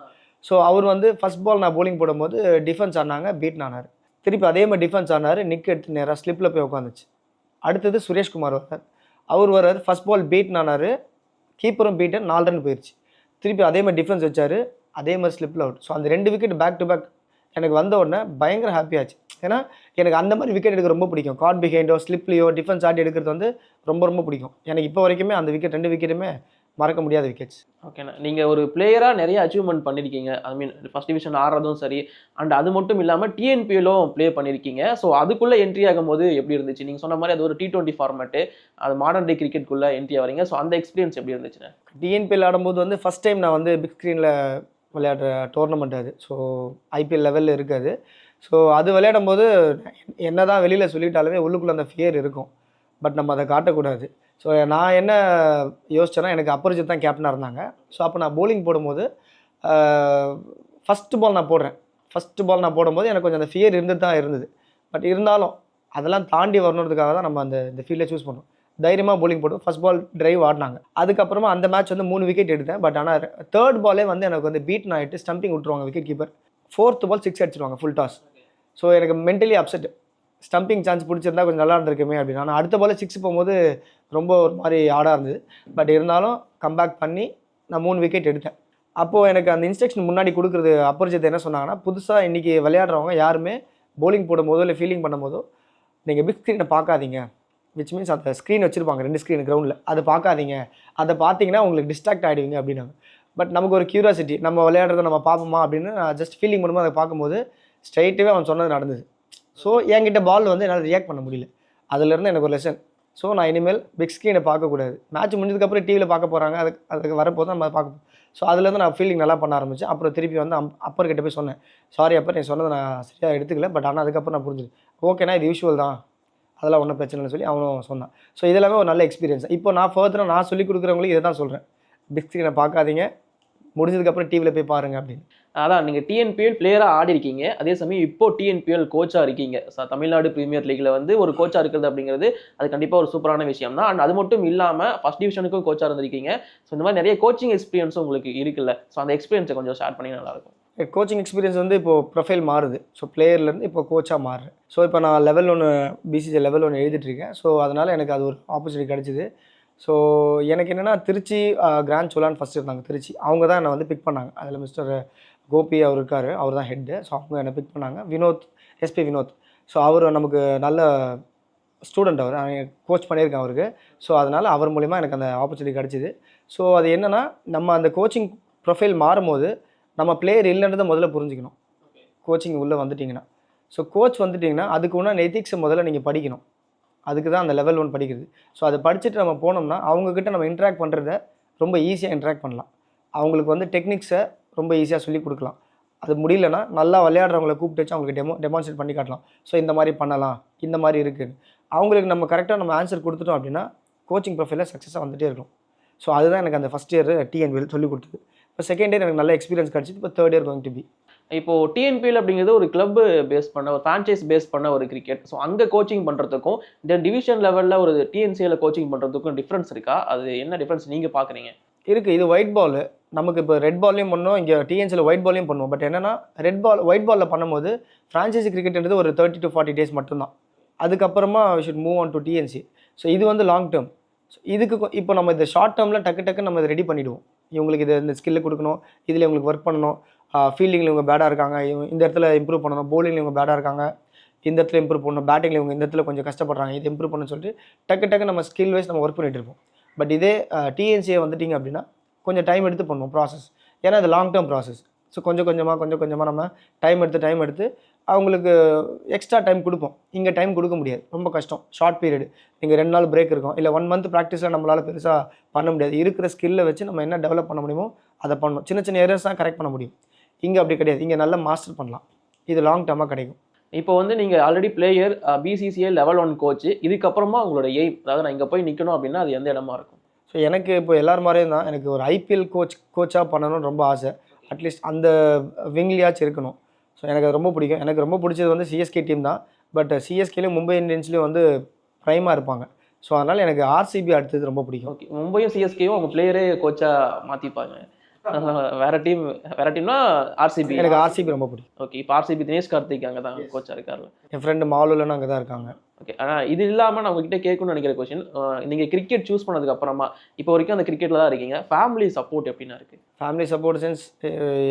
ஸோ அவர் வந்து ஃபஸ்ட் பால் நான் போலிங் போடும்போது டிஃபென்ஸ் ஆனாங்க பீட் ஆனார். திருப்பி அதே மாதிரி டிஃபென்ஸ் ஆனார் நிக் எடுத்து நேராக ஸ்லிப்பில் போய் உட்காந்துச்சு அடுத்தது சுரேஷ்குமார் வர்றார். அவர் வர்றாரு ஃபஸ்ட் பால் பீட் ஆனார் கீப்பரும் பீட்டு நாலு ரன் போயிடுச்சு திருப்பி அதே மாதிரி டிஃபென்ஸ் வச்சார் அதே மாதிரி ஸ்லிப்பில் அவுட் ஸோ அந்த ரெண்டு விக்கெட் பேக் டு பேக் எனக்கு வந்த உடனே பயங்கர ஹாப்பியாச்சு ஏன்னா எனக்கு அந்த மாதிரி விக்கெட் எடுக்க ரொம்ப பிடிக்கும். கார்ட் பிஹைண்டோ ஸ்லிப்லையோ டிஃபென்ஸ் ஆடி எடுக்கிறது வந்து ரொம்ப ரொம்ப பிடிக்கும். எனக்கு இப்போ வரைக்குமே அந்த விக்கெட் ரெண்டு விக்கெட்டுமே மறக்க முடியாத விக்கெட்ஸ் ஓகேண்ணா நீங்க ஒரு பிளேயரா நிறைய அச்சீவ்மெண்ட் பண்ணிருக்கீங்க. ஐ மீன் ஃபர்ஸ்ட் டிவிஷன் ஆடுறதும் சரி அண்ட் அது மட்டும் இல்லாம டிஎன்பிஎலும் ப்ளே பண்ணிருக்கீங்க. ஸோ அதுக்குள்ள என்ட்ரி ஆகும்போது எப்படி இருந்துச்சு? நீங்க சொன்ன மாதிரி அது ஒரு டி டுவெண்ட்டி ஃபார்மேட்டு அது மாடர்ன் டே கிரிக்கெட்குள்ள என்ட்ரி ஆவறீங்க ஸோ அந்த எக்ஸ்பீரியன்ஸ் எப்படி இருந்துச்சுண்ணே டிஎன்பிஎல் ஆடும்போது வந்து ஃபஸ்ட் டைம் நான் வந்து பிக் ஸ்க்ரீனில் விளையாடுற டோர்னமெண்ட் அது. ஸோ ஐபிஎல் லெவலில் இருக்காது ஸோ அது. விளையாடும் போது என்ன தான் வெளியில் சொல்லிட்டாலுமே உள்ளுக்குள்ளே அந்த ஃபியர் இருக்கும். பட் நம்ம அதை காட்டக்கூடாது. ஸோ நான் என்ன யோசிச்சேன்னா எனக்கு அப்பரிஜித் தான் கேப்டனாக இருந்தாங்க. ஸோ அப்போ நான் போலிங் போடும்போது ஃபஸ்ட்டு பால் நான் போடுறேன். ஃபஸ்ட்டு பால் நான் போடும்போது எனக்கு கொஞ்சம் அந்த ஃபியர் இருந்துட்டு தான் இருந்தது. பட் இருந்தாலும் அதெல்லாம் தாண்டி வரணுன்றதுக்காக தான் நம்ம அந்த இந்த ஃபீல்டை சூஸ் பண்ணோம். தைரியமாக போலிங் போட்டு ஃபஸ்ட் பால் டிரைவ் ஆடினாங்க. அதுக்கப்புறமா அந்த மேட்ச் வந்து மூணு விக்கெட் எடுத்தேன். பட் ஆனால் தேர்ட் பாலே வந்து எனக்கு வந்து பீட் ஆகிட்டு ஸ்டம்பிங் விட்டுருவாங்க wicket keeper fourth ball six அடிச்சிருவாங்க full toss so எனக்கு மென்டலி அப்செட் ஸ்டம்பிங் சான்ஸ் பிடிச்சிருந்தா கொஞ்சம் நல்லா இருந்திருக்குமே அப்படின்னு. ஆனால் அடுத்த பால் சிக்ஸ் போகும்போது ரொம்ப ஒரு மாதிரி ஆடாக இருந்தது. பட் இருந்தாலும் கம்பேக் பண்ணி நான் மூணு விக்கெட் எடுத்தேன். அப்போது எனக்கு அந்த இன்ஸ்ட்ரக்ஷன் முன்னாடி கொடுக்குறது அப்பரிஜித் என்ன சொன்னாங்கன்னா புதுசாக இன்றைக்கி விளையாடுறவங்க யாருமே போலிங் போடும்போதோ இல்லை ஃபீலிங் பண்ணும்போதோ நீங்கள் பிக் ஸ்க்ரீனை பார்க்காதீங்க. விச் மீன்ஸ் அந்த ஸ்க்ரீன் வச்சுருப்பாங்க ரெண்டு ஸ்க்ரீன் கிரவுண்டில் அதை பார்க்காதீங்க. அதை பார்த்தீங்கன்னா உங்களுக்கு டிஸ்ட்ராக்ட் ஆகிடுவீங்க அப்படின்னாங்க. பட் நமக்கு ஒரு க்யூரியாசிட்டி நம்ம விளையாடுறத நம்ம பார்ப்போமா அப்படின்னு நான் ஜஸ்ட் ஃபீலிங் பண்ணும்போது அதை பார்க்கும்போது ஸ்ட்ரைட்டாகவே அவன் சொன்னது நடந்தது. ஸோ என்கிட்ட பால் வந்து என்னால் ரியாக்ட் பண்ண முடியல. அதுலேருந்து எனக்கு ஒரு லெசன் ஸோ நான் இனிமேல் பிக் ஸ்க்ரீனை பார்க்கக்கூடாது. மேட்ச் முடிஞ்சதுக்கப்புறம் டிவியில் பார்க்க போகிறாங்க அதுக்கு அதுக்கு வரப்போ தான் நம்ம பார்க்க ஸோ அதுலேருந்து நான் ஃபீலிங் நல்லா பண்ண ஆரம்பித்தேன் அப்புறம் திருப்பி வந்து அம் அப்பர் கிட்ட போய் சொன்னேன். சாரி அப்பர் நீ சொன்னதை நான் சரியாக எடுத்துக்கல. பட் ஆனால் அதுக்கப்புறம் நான் புரிஞ்சுது. ஓகேண்ணா இது யூஷுவல் தான். அதெல்லாம் ஒன்றும் பிரச்சனைன்னு சொல்லி அவனும் சொன்னான். ஸோ இதெல்லாமே ஒரு நல்ல எக்ஸ்பீரியன்ஸ் இப்போ நான் ஃபர்தராக நான் சொல்லிக் கொடுக்குறவங்களுக்கு இதை தான் சொல்கிறேன் பிக் ஸ்க்ரீனை பார்க்காதீங்க. முடிஞ்சதுக்கப்புறம் டிவியில் போய் பாருங்கள் அப்படின்னு. அதான் நீங்கள் டிஎன்பிஎல் பிளேயராக ஆடி இருக்கீங்க அதே சமயம் இப்போ டிஎன்பிஎல் கோச்சாக இருக்கீங்க. தமிழ்நாடு பிரீமியர் லீக்ல வந்து ஒரு கோச்சாக இருக்கிறது அப்படிங்கிறது அது கண்டிப்பாக ஒரு சூப்பரான விஷயம் தான். அண்ட் அது மட்டும் இல்லாமல் ஃபர்ஸ்ட் டிவிஷனுக்கும் கோச்சாக இருந்திருக்கீங்க. ஸோ இந்த மாதிரி நிறைய கோச்சிங் எக்ஸ்பீரியன்ஸும் உங்களுக்கு இருக்குல்ல. ஸோ அந்த எக்ஸ்பீரியன்ஸை கொஞ்சம் ஷேர் பண்ணி நல்லாயிருக்கும். கோச்சிங் எக்ஸ்பீரியன்ஸ் வந்து இப்போ ப்ரொஃபைல் மாறுது. ஸோ பிளேயர்லேருந்து இப்போ கோச்சாக மாறுறேன். ஸோ இப்போ நான் லெவல் ஒன்று பிசிசி லெவல் ஒன்று எழுதிட்டுருக்கேன் ஸோ அதனால் எனக்கு அது ஒரு ஆப்பர்ச்சுனிட்டி கிடச்சிது. ஸோ எனக்கு என்னென்னா திருச்சி கிராண்ட் சோலான் ஃபஸ்ட் இருந்தாங்க திருச்சி. அவங்க தான் என்னை வந்து பிக் பண்ணாங்க. அதில் மிஸ்டர் கோபி அவர் இருக்கார் அவர் தான் ஹெட்டு ஸோ அவங்க என்னை பிக் பண்ணாங்க. வினோத் எஸ்பி வினோத். ஸோ அவர் நமக்கு நல்ல ஸ்டூடெண்ட் அவர். கோச் பண்ணியிருக்கேன் அவருக்கு. ஸோ அதனால் அவர் மூலிமா எனக்கு அந்த ஆப்பர்ச்சுனிட்டி கிடச்சிது. ஸோ அது என்னென்னா நம்ம அந்த கோச்சிங் ப்ரொஃபைல் மாறும்போது நம்ம பிளேயர் இல்லைன்றதை முதல்ல புரிஞ்சுக்கணும். கோச்சிங் உள்ளே வந்துட்டிங்கன்னா. ஸோ கோச் வந்துட்டிங்கன்னா அதுக்கு உண்டான எத்திக்ஸை முதல்ல நீங்கள் படிக்கணும். அதுக்கு தான் அந்த லெவல் ஒன் படிக்கிறது. ஸோ அதை படிச்சுட்டு நம்ம போனோம்னா அவங்கக்கிட்ட நம்ம இன்ட்ராக்ட் பண்ணுறத ரொம்ப ஈஸியாக இன்ட்ராக்ட் பண்ணலாம். அவங்களுக்கு வந்து டெக்னிக்ஸை ரொம்ப ஈஸியாக சொல்லி கொடுக்கலாம். அது முடியலன்னா நல்லா விளையாடுறவங்களை கூப்பிட்டு வச்சு அவங்களுக்கு டெமோ டெமான்ஸ்ட்ரேட் பண்ணி காட்டலாம். ஸோ இந்த மாதிரி பண்ணலாம். இந்த மாதிரி இருக்குது அவங்களுக்கு நம்ம கரெக்டாக நம்ம ஆன்சர் கொடுத்துட்டோம் அப்படின்னா கோச்சிங் ப்ரொஃபைலில் சக்ஸஸாக வந்துட்டே இருக்கும். ஸோ அதுதான் எனக்கு அந்த ஃபஸ்ட் இயர் டிஎன்பிஎல் சொல்லி கொடுத்தது. இப்போ செகண்ட் இயர் எனக்கு நல்ல எக்ஸ்பீரியன்ஸ் கிடச்சிது. இப்போ third year going to be இப்போ டிஎன்பிஎல் அப்படிங்கிறது ஒரு கிளப் பேஸ் பண்ண ஒரு ஃப்ரான்ச்சைஸ் பேஸ் பண்ண ஒரு கிரிக்கெட் ஸோ அங்கே கோச்சிங் பண்ணுறதுக்கும் இந்த டிவிஷன் லெவலில் ஒரு டிஎன்சியில் கோச்சிங் பண்ணுறதுக்கும் டிஃப்ரென்ஸ் இருக்கா? அது என்ன டிஃப்ரென்ஸ் நீங்கள் பார்க்குறீங்க இருக்குது இது ஒயிட் பால் நமக்கு இப்போ ரெட் பால்லையும் பண்ணோம் இங்கே டிஎன்சியில் ஒயிட் பால்லையும் பண்ணுவோம். பட் என்னென்னா ரெட் பால் ஒயிட் பாலில் பண்ணும்போது ஃப்ரான்ச்சைசி கிரிக்கெட்ன்றது ஒரு தேர்ட்டி டு ஃபார்ட்டி டேஸ் மட்டும்தான். அதுக்கப்புறமா should move on to TNC so இது வந்து லாங் டேர்ம் ஸோ இதுக்கு இப்போ நம்ம இந்த ஷார்ட் டேர்மில் டக்கு டக்கு நம்ம இதை ரெடி பண்ணிவிடுவோம் இவங்களுக்கு இது இந்த ஸ்கில்லு கொடுக்கணும் இதில் இவங்களுக்கு ஒர்க் பண்ணணும். ஃபீல்டிங்கில் இவங்க பேடாக இருக்காங்க இவங்க இந்த இடத்துல இம்ப்ரூவ் பண்ணணும் bowling-ல இவங்க பேடாக இருக்காங்க இந்த இடத்துல இம்ப்ரூவ் பண்ணணும் பேட்டிங்கில் இவங்க இந்த இடத்துல கொஞ்சம் கஷ்டப்படுறாங்க இது இம்ப்ரூவ் பண்ணணும்னு சொல்லிட்டு டக்கு டக்கு நம்ம ஸ்கில் வைஸ் நம்ம ஒர்க் பண்ணிட்டு இருப்போம். பட் இதே டிஎன்சியை வந்துட்டிங்க அப்படின்னா கொஞ்சம் டைம் எடுத்து பண்ணுவோம் ப்ராசஸ் ஏன்னா அது லாங் டேர்ம் ப்ராசஸ் ஸோ கொஞ்சம் கொஞ்சமாக கொஞ்சம் கொஞ்சமாக நம்ம டைம் எடுத்து டைம் எடுத்து அவங்களுக்கு எக்ஸ்ட்ரா டைம் கொடுப்போம். இங்கே டைம் கொடுக்க முடியாது. ரொம்ப கஷ்டம். ஷார்ட் பீரியட் நீங்கள் ரெண்டு நாள் பிரேக் இருக்கும். இல்லை ஒன் மந்த் ப்ராக்டிஸில் நம்மளால் பெருசாக பண்ண முடியாது. இருக்கிற ஸ்கில்லை வச்சு நம்ம என்ன டெவலப் பண்ண முடியுமோ அதை பண்ணணும். சின்ன சின்ன ஏரியாஸ் தான் கரெக்ட் பண்ண முடியும். இங்கே அப்படி கிடையாது. இங்கே நல்லா மாஸ்டர் பண்ணலாம். இது லாங் டேர்மாக கிடைக்கும். இப்போ வந்து நீங்கள் already player BCCI level one coach இதுக்கப்புறமா உங்களோட எய்ம் அதாவது நான் இங்கே போய் நிற்கணும் அப்படின்னா அது எந்த இடமா இருக்கும்? ஸோ எனக்கு இப்போ எல்லார் மாதிரியும் தான். எனக்கு ஒரு ஐபிஎல் கோச் கோச்சாக பண்ணணும்னு ரொம்ப ஆசை. அட்லீஸ்ட் அந்த விங்லியாச்சும் இருக்கணும். ஸோ எனக்கு அது ரொம்ப பிடிக்கும். எனக்கு ரொம்ப பிடிச்சது வந்து சிஎஸ்கே டீம் தான். பட் சிஎஸ்கேலையும் மும்பை இந்தியன்ஸ்லேயும் வந்து ப்ரைமாக இருப்பாங்க. ஸோ அதனால் எனக்கு ஆர்சிபி அடுத்தது ரொம்ப பிடிக்கும். ஓகே மும்பையும் சிஎஸ்கேயும் உங்க பிளேயரே கோச்சா மாத்திப்பாங்க. வேற டீம் வேற டீம்னா ஆர்சிபி எனக்கு ஆர்சிபி ரொம்ப பிடிக்கும். ஓகே இப்போ ஆர்சிபி தினேஷ் கார்த்திக் அங்கே தான் கோச்சா இருக்காருல்ல. என் ஃப்ரெண்டு மாலுலன்னு அங்கே தான் இருக்காங்க. ஓகே ஆனால் இது இல்லாமல் நான் உங்ககிட்ட கேட்கணும்னு நினைக்கிற கொஸ்டின் நீங்கள் கிரிக்கெட் சூஸ் பண்ணதுக்கு அப்புறமா இப்போ வரைக்கும் அந்த கிரிக்கெட்டில் தான் இருக்கீங்க. ஃபேமிலி சப்போர்ட் எப்படின்னா இருக்குது ஃபேமிலி சப்போர்ட் சென்ஸ்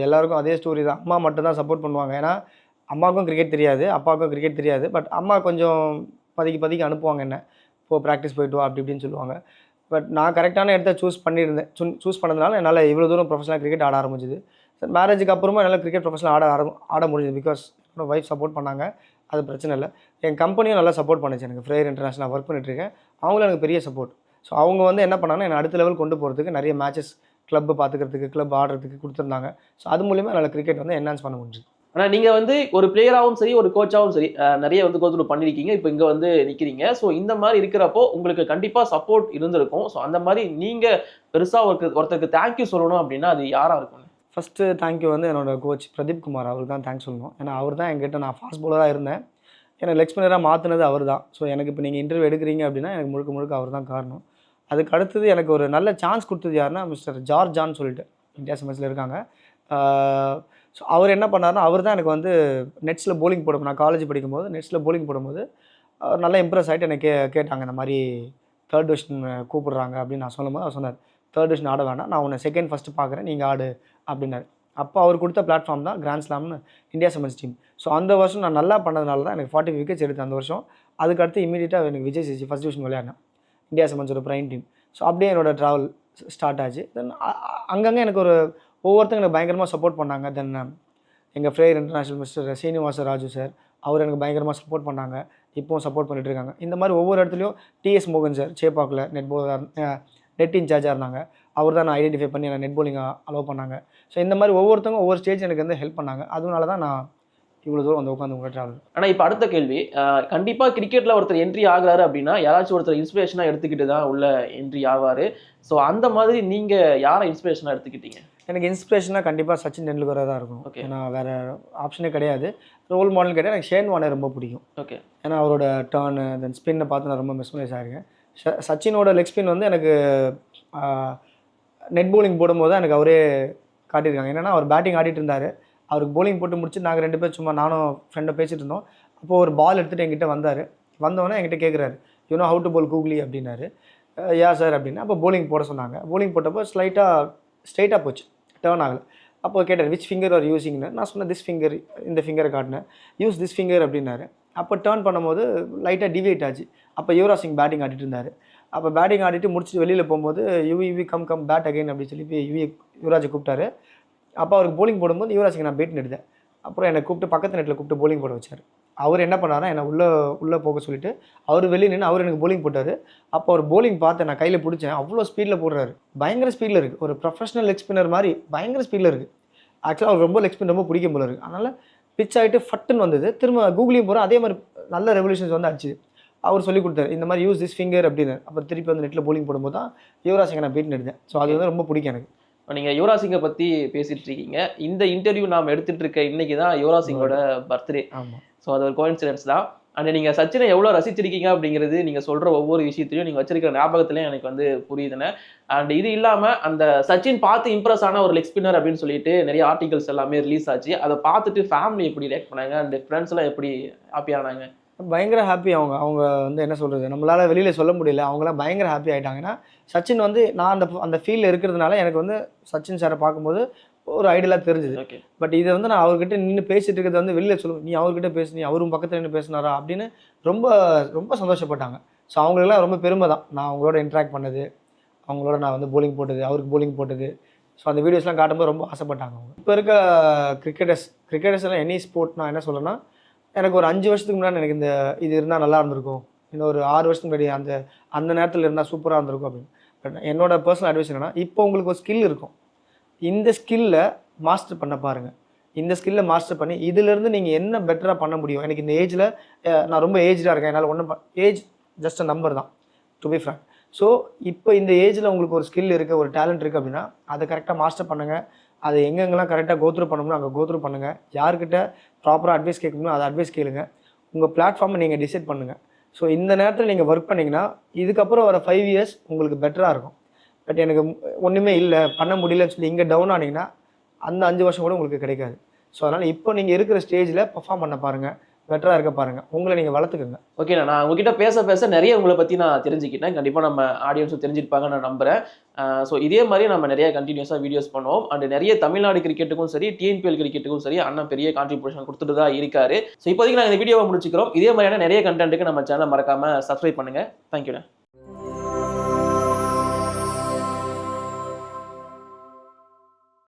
எல்லாருக்கும் அதே ஸ்டோரி தான். அம்மா மட்டும்தான் சப்போர்ட் பண்ணுவாங்க. ஏன்னா அம்மாவுக்கும் கிரிக்கெட் தெரியாது அப்பாவுக்கும் கிரிக்கெட் தெரியாது. பட் அம்மா கொஞ்சம் பதுக்கி பதுக்கி அனுப்புவாங்க என்ன? இப்போ ப்ராக்டிஸ் போயிட்டு வா அப்படி இப்படின்னு சொல்லுவாங்க. பட் நான் கரெக்டான இடத்த சூஸ் பண்ணியிருந்தேன். சூ சூஸ் பண்ணதுனால என்னால் இவ்வளோ தூரம் ப்ரொஃபஷனல் கிரிக்கெட் ஆட ஆரம்பிச்சிது. சார் மேரேஜுக்கு அப்புறமா என்னால் கிரிக்கெட் ப்ரொஃபஷனல் ஆட ஆரம் ஆட முடிஞ்சது. பிகாஸ் என்னோடய ஒய்ஃப் சப்போர்ட் பண்ணாங்க. அது பிரச்சனை இல்லை. என் கம்பெனியும் நல்லா சப்போர்ட் பண்ணுச்சு. எனக்கு ஃப்ரேயர் இன்டர்நேஷனல் ஒர்க் பண்ணிட்டுருக்கேன். அவங்களும் எனக்கு பெரிய சப்போர்ட் ஸோ அவங்க வந்து என்ன பண்ணாங்கன்னா என்னை அடுத்த லெவல் கொண்டு போகிறதுக்கு நிறைய மேட்சஸ் கிளப் பார்த்துக்கிறதுக்கு கிளப் ஆடுறதுக்கு கொடுத்துருந்தாங்க. ஸோ அது மூலியமாக என்னால் கிரிக்கெட் வந்து என்ஹான்ஸ் பண்ண முடிஞ்சு ஆனால் நீங்கள் வந்து ஒரு பிளேயராகவும் சரி ஒரு கோச்சாகவும் சரி நிறைய வந்து கோத்ரூ பண்ணியிருக்கீங்க இப்போ இங்கே வந்து நிற்கிறீங்க ஸோ இந்த மாதிரி இருக்கிறப்போ உங்களுக்கு கண்டிப்பாக சப்போர்ட் இருந்திருக்கும். ஸோ அந்த மாதிரி நீங்கள் பெருசாக ஒரு ஒருத்தருக்கு தேங்க்யூ சொல்லணும் அப்படின்னா அது யாராக இருக்கும் ஃபஸ்ட்டு தேங்க்யூ வந்து என்னோட கோச் பிரதீப் குமார் அவருக்கு தான் தேங்க்ஸ் சொல்லணும். ஏன்னா அவர் தான் என்கிட்ட நான் ஃபாஸ்ட் பவுலராக இருந்தேன். எனக்கு லெக் ஸ்பின்னராக மாற்றினது அவர் தான் ஸோ எனக்கு இப்போ நீங்கள் இன்டர்வியூ எடுக்கிறீங்க அப்படின்னா எனக்கு முழுக்க முழுக்க அவர் தான் காரணம். அதுக்கு அடுத்தது எனக்கு ஒரு நல்ல சான்ஸ் கொடுத்தது யாருன்னா மிஸ்டர் ஜார்ஜ் ஜான் சொல்லிட்டு இந்தியா செமஸில் இருக்காங்க. ஸோ அவர் என்ன பண்ணாருன்னா அவர் தான் எனக்கு வந்து நெட்ஸில் போலிங் போடும். நான் காலேஜ் படிக்கும்போது நெட்ஸில் போலிங் போடும்போது அவர் நல்லா இம்ப்ரெஸ் ஆகிட்டு எனக்கு கே கேட்டாங்க இந்த மாதிரி தேர்ட் டிவிஷன் கூப்பிடுறாங்க அப்படின்னு நான் சொல்லும்போது அவர் சொன்னார் தேர்ட் டிவிஷன் ஆட வேணாம். நான் உன்னை செகண்ட் ஃபஸ்ட்டு பார்க்குறேன். நீங்கள் ஆடு அப்படின்னாரு. அப்போ அவர் கொடுத்த பிளாட்ஃபார்ம் தான் கிராண்ட் ஸ்லாம்னு இந்தியா செமன்ஸ் டீம் ஸோ அந்த வருஷம் நான் நல்லா பண்ணதுனால தான் எனக்கு ஃபார்ட்டி விக்கெட்ஸ் எடுத்தேன் அந்த வருஷம். அதுக்கு அடுத்து இமீடியட்டாக எனக்கு விஜய் சிசி ஃபஸ்ட் டிவிஷன் விளையாடினேன். இந்தியா செமன்ஸோட ப்ரைம் டீம் ஸோ அப்படியே என்னோட ட்ராவல் ஸ்டார்ட் ஆச்சு. தென் அங்கங்கே எனக்கு ஒரு ஒவ்வொருத்தங்க எனக்கு பயங்கரமாக சப்போர்ட் பண்ணாங்க. தென் எங்கள் ஃப்ரேயர் international mister Srinivasa Raju sir அவர் எனக்கு பயங்கரமாக சப்போர்ட் பண்ணாங்க. இப்போவும் சப்போர்ட் பண்ணிட்டு இருக்காங்க. இந்த மாதிரி ஒவ்வொரு இடத்துலையும் டிஎஸ் மோகன் சார் சேப்பாக்கில் நெட் போ நெட் இன்சார்ஜாக இருந்தாங்க. அவர் தான் நான் ஐடென்டிஃபை பண்ணி என்னை நெட் bowling அலோவ் பண்ணாங்க. ஸோ இந்த மாதிரி ஒவ்வொருத்தவங்க ஒவ்வொரு ஸ்டேஜ் எனக்கு வந்து ஹெல்ப் பண்ணாங்க. அதனால தான் நான் இவ்வளோ தூரம் வந்து உட்காந்து உங்களை ட்ராவல் ஆனால் இப்போ அடுத்த கேள்வி அஹ், கண்டிப்பா கிரிக்கெட்ல ஒருத்தர் என்ட்ரி ஆகுறாரு அப்படின்னா யாராச்சும் ஒருத்தர் இன்ஸ்பிரேஷனாக எடுத்துக்கிட்டு தான் உள்ள என்ட்ரி ஆவாரு. ஸோ அந்த மாதிரி நீங்க யாரை இன்ஸ்பிரேஷனாக எடுத்துக்கிட்டீங்க? எனக்கு இன்ஸ்பிரேஷனாக கண்டிப்பாக சச்சின் டெண்டுல்கராக தான் இருக்கும். Okay. ஏன்னா வேறு ஆப்ஷனே கிடையாது. ரோல் மாடல் கிடையாது எனக்கு ஷேன் வானே ரொம்ப பிடிக்கும். ஓகே ஏன்னா அவரோட டேர்னு தென் ஸ்பின்னை பார்த்து நான் ரொம்ப மிஸ்மலைஸ் ஆகிருக்கேன் சச்சினோட லெக் ஸ்பின் வந்து எனக்கு நெட் பவுலிங் போடும்போது எனக்கு அவரே காட்டியிருக்காங்க. என்னென்னா அவர் பேட்டிங் ஆடிட்டு இருந்தார் அவருக்கு போலிங் போட்டு முடிச்சு நாங்கள் ரெண்டு பேர் சும்மா நானும் ஃப்ரெண்டை பேசிகிட்டு இருந்தோம். அப்போது ஒரு பால் எடுத்துகிட்டு எங்கிட்ட வந்தார். வந்தவொடனே என்கிட்ட கேட்குறாரு you know how to bowl googly அப்படின்னாரு. Uh, யா சார் அப்படின்னா. அப்போ போலிங் போட சொன்னாங்க. போலிங் போட்டப்போ ஸ்லைட்டாக ஸ்ட்ரைட்டாக போச்சு. டேர்ன் ஆகலை. அப்போ கேட்டார் விச் ஃபிங்கர் ஆர் யூஸிங்னு நான் சொன்னேன் திஸ் ஃபிங்கர் இந்த ஃபிங்கரை காட்டினேன். யூஸ் திஸ் ஃபிங்கர் அப்படின்னாரு. அப்போ டேர்ன் பண்ணும்போது லைட்டாக டிவேட் ஆச்சு. அப்போ யுவராஜ் சிங் பேட்டிங் ஆடிட்டு இருந்தார் அப்போ பேட்டிங் ஆடிட்டு முடிச்சுட்டு வெளியில் போகும்போது Yuvi Yuvi come come bat again அப்படின்னு சொல்லி போய் யுவி யுவராஜை கூப்பிட்டாரு. அப்போ அவருக்கு போலிங் போடும்போது யுவராஜுக்கு நான் பேட் எடுத்தேன் அப்புறம் என்னை கூப்பிட்டு பக்கத்து நெட்டில் கூப்பிட்டு போலிங் போட வச்சார். அவர் என்ன பண்ணாரா என்னை உள்ளே உள்ளே போக சொல்லிட்டு அவர் வெளியே நின்று அவர் எனக்கு போலிங் போட்டார். அப்போ அவர் போலிங் பார்த்தேன் நான் கையில் பிடிச்சேன். அவ்வளோ ஸ்பீடில் போடுறாரு. பயங்கர ஸ்பீடில் இருக்குது ஒரு ப்ரொஃபஷனல் லெக் ஸ்பின்னர் மாதிரி பயங்கர ஸ்பீடில் இருக்குது ஆக்சுவலாக அவர் ரொம்ப லெக் ஸ்பின் ரொம்ப பிடிக்கும் போல இருக்குது அதனால் பிச் ஆகிட்டு ஃபட்டுன்னு வந்தது. திரும்ப கூகுளையும் போகிறோம் அதே மாதிரி நல்ல ரெவல்யூஷன்ஸ் வந்து ஆச்சு அவர் சொல்லி கொடுத்தாரு இந்த மாதிரி யூஸ் திஸ் ஃபிங்கர் அப்படின்னு. அப்புறம் திருப்பி வந்து நெட்டில் bowling போடும்போது தான் யுவராஜ் நான் பீட் எடுத்தேன் ஸோ அது வந்து ரொம்ப பிடிக்கும் எனக்கு. நீங்க யுவராஜ் சிங்கை பத்தி பேசிட்டு இருக்கீங்க. இந்த இன்டர்வியூ நாம் எடுத்துட்டு இருக்க இன்னைக்கு தான் யுவராஜ் சிங்கோட பர்த்டே ஆமாம் ஸோ அது ஒரு கோயின்சிடன்ஸ் தான். அண்ட் நீங்க சச்சினை எவ்வளவு ரசிச்சிருக்கீங்க அப்படிங்கிறது நீங்க சொல்ற ஒவ்வொரு விஷயத்திலையும் நீங்க வச்சிருக்கிற ஞாபகத்திலையும் எனக்கு வந்து புரியுதுன்னு அண்ட் இது இல்லாம அந்த சச்சின் பார்த்து இம்ப்ரெஸ் ஆன ஒரு லெக் ஸ்பின்னர் அப்படின்னு சொல்லிட்டு நிறைய ஆர்டிகல்ஸ் எல்லாமே ரிலீஸ் ஆச்சு. அதை பார்த்துட்டு ஃபேமிலி எப்படி ரியாக்ட் பண்ணாங்க? அண்ட் ஃப்ரெண்ட்ஸ் எல்லாம் எப்படி ஹாப்பி ஆனாங்க? பயங்கர ஹாப்பி அவங்க. அவங்க வந்து என்ன சொல்கிறது நம்மளால் வெளியில் சொல்ல முடியல. அவங்களாம் பயங்கர ஹாப்பி ஆகிட்டாங்கன்னா சச்சின் வந்து நான் அந்த அந்த ஃபீல்டில் இருக்கிறதுனால எனக்கு வந்து சச்சின் சாரை பார்க்கும்போது ஒரு ஐடியலாக தெரிஞ்சுது. ஓகே பட் இதை வந்து நான் அவர்கிட்ட நின்று பேசிட்டு இருக்கிறது வந்து வெளியில் சொல்லுவேன் நீ அவர்கிட்ட பேசு நீ அவரும் பக்கத்தில் நின்று பேசினாரா அப்படின்னு ரொம்ப ரொம்ப சந்தோஷப்பட்டாங்க. ஸோ அவங்களுக்குலாம் ரொம்ப பெருமை தான். நான் அவங்களோட இன்ட்ராக்ட் பண்ணது. அவங்களோட நான் வந்து bowling போட்டது. அவருக்கு bowling போட்டது. ஸோ அந்த வீடியோஸ்லாம் காட்டும்போது ரொம்ப ஆசைப்பட்டாங்க அவங்க. இப்போ இருக்க கிரிக்கெட்டர்ஸ் கிரிக்கெட்டர்ஸ்லாம் எனி ஸ்போர்ட் நான் என்ன சொல்லுன்னா எனக்கு ஒரு அஞ்சு வருஷத்துக்கு முன்னாடி எனக்கு இந்த இது இருந்தால் நல்லா இருந்திருக்கும். இன்னும் ஒரு ஆறு வருஷத்துக்கு முன்னாடி அந்த அந்த நேரத்தில் இருந்தால் சூப்பராக இருந்திருக்கும் அப்படின்னு. பட் என்னோட பர்சனல் அட்வைஸ் என்னென்னா இப்போ உங்களுக்கு ஒரு ஸ்கில் இருக்கும். இந்த ஸ்கில்ல மாஸ்டர் பண்ண பாருங்கள் இந்த ஸ்கில்லை மாஸ்டர் பண்ணி இதிலிருந்து நீங்கள் என்ன பெட்டராக பண்ண முடியும்? எனக்கு இந்த ஏஜில் நான் ரொம்ப ஏஜ்டாக இருக்கேன். என்னால் ஒன்றும் ஏஜ் ஜஸ்ட் அ நம்பர் தான் டு பி ஃப்ரங்க் ஸோ இப்போ இந்த ஏஜில் உங்களுக்கு ஒரு ஸ்கில் இருக்குது ஒரு டேலண்ட் இருக்குது அப்படின்னா அதை கரெக்டாக மாஸ்டர் பண்ணுங்கள் அதை எங்கெங்கெல்லாம் கரெக்டாக கோத்ரூ பண்ணணும்னா அங்கே கோத்ரூ பண்ணுங்கள் யார்கிட்ட ப்ராப்பராக அட்வைஸ் கேட்கணுமோ அதை அட்வைஸ் கேளுங்க. உங்கள் பிளாட்ஃபார்மை நீங்கள் டிசைட் பண்ணுங்கள் ஸோ இந்த நேரத்தில் நீங்கள் ஒர்க் பண்ணிங்கன்னா இதுக்கப்புறம் வர ஃபைவ் இயர்ஸ் உங்களுக்கு பெட்டராக இருக்கும். பட் எனக்கு ஒன்றுமே இல்லை பண்ண முடியலன்னு சொல்லி இங்கே டவுன் ஆனீங்கன்னா அந்த அஞ்சு வருஷம் கூட உங்களுக்கு கிடைக்காது. ஸோ அதனால் இப்போ நீங்கள் இருக்கிற ஸ்டேஜில் பர்ஃபார்ம் பண்ண பாருங்கள் பெட்டராக இருக்க பாருங்கள் உங்களை நீங்கள் வளர்த்துக்குங்க. ஓகேண்ணா நான் உங்ககிட்ட பேச பேச நிறைய உங்களை பற்றி நான் தெரிஞ்சுக்கிட்டேன். கண்டிப்பாக நம்ம ஆடியன்ஸும் தெரிஞ்சிருப்பாங்க நான் நம்புறேன். ஸோ இதே மாதிரி நம்ம நிறைய கண்டினியூஸாக வீடியோஸ் பண்ணுவோம். அண்ட் நிறைய தமிழ்நாடு கிரிக்கெட்டுக்கும் சரி டிஎன்பிஎல் கிரிக்கெட்டுக்கும் சரி அண்ணன் பெரிய கான்ட்ரிபியூஷன் கொடுத்துட்டு தான் இருக்காரு. ஸோ இப்போதைக்கு நாங்கள் இந்த வீடியோவை முடிச்சுக்கிறோம். இதே மாதிரியான நிறைய கண்டென்ட்டுக்கு நம்ம சேனலை மறக்காமல் சப்ஸ்கிரைப் பண்ணுங்கள் தேங்க்யூண்ணா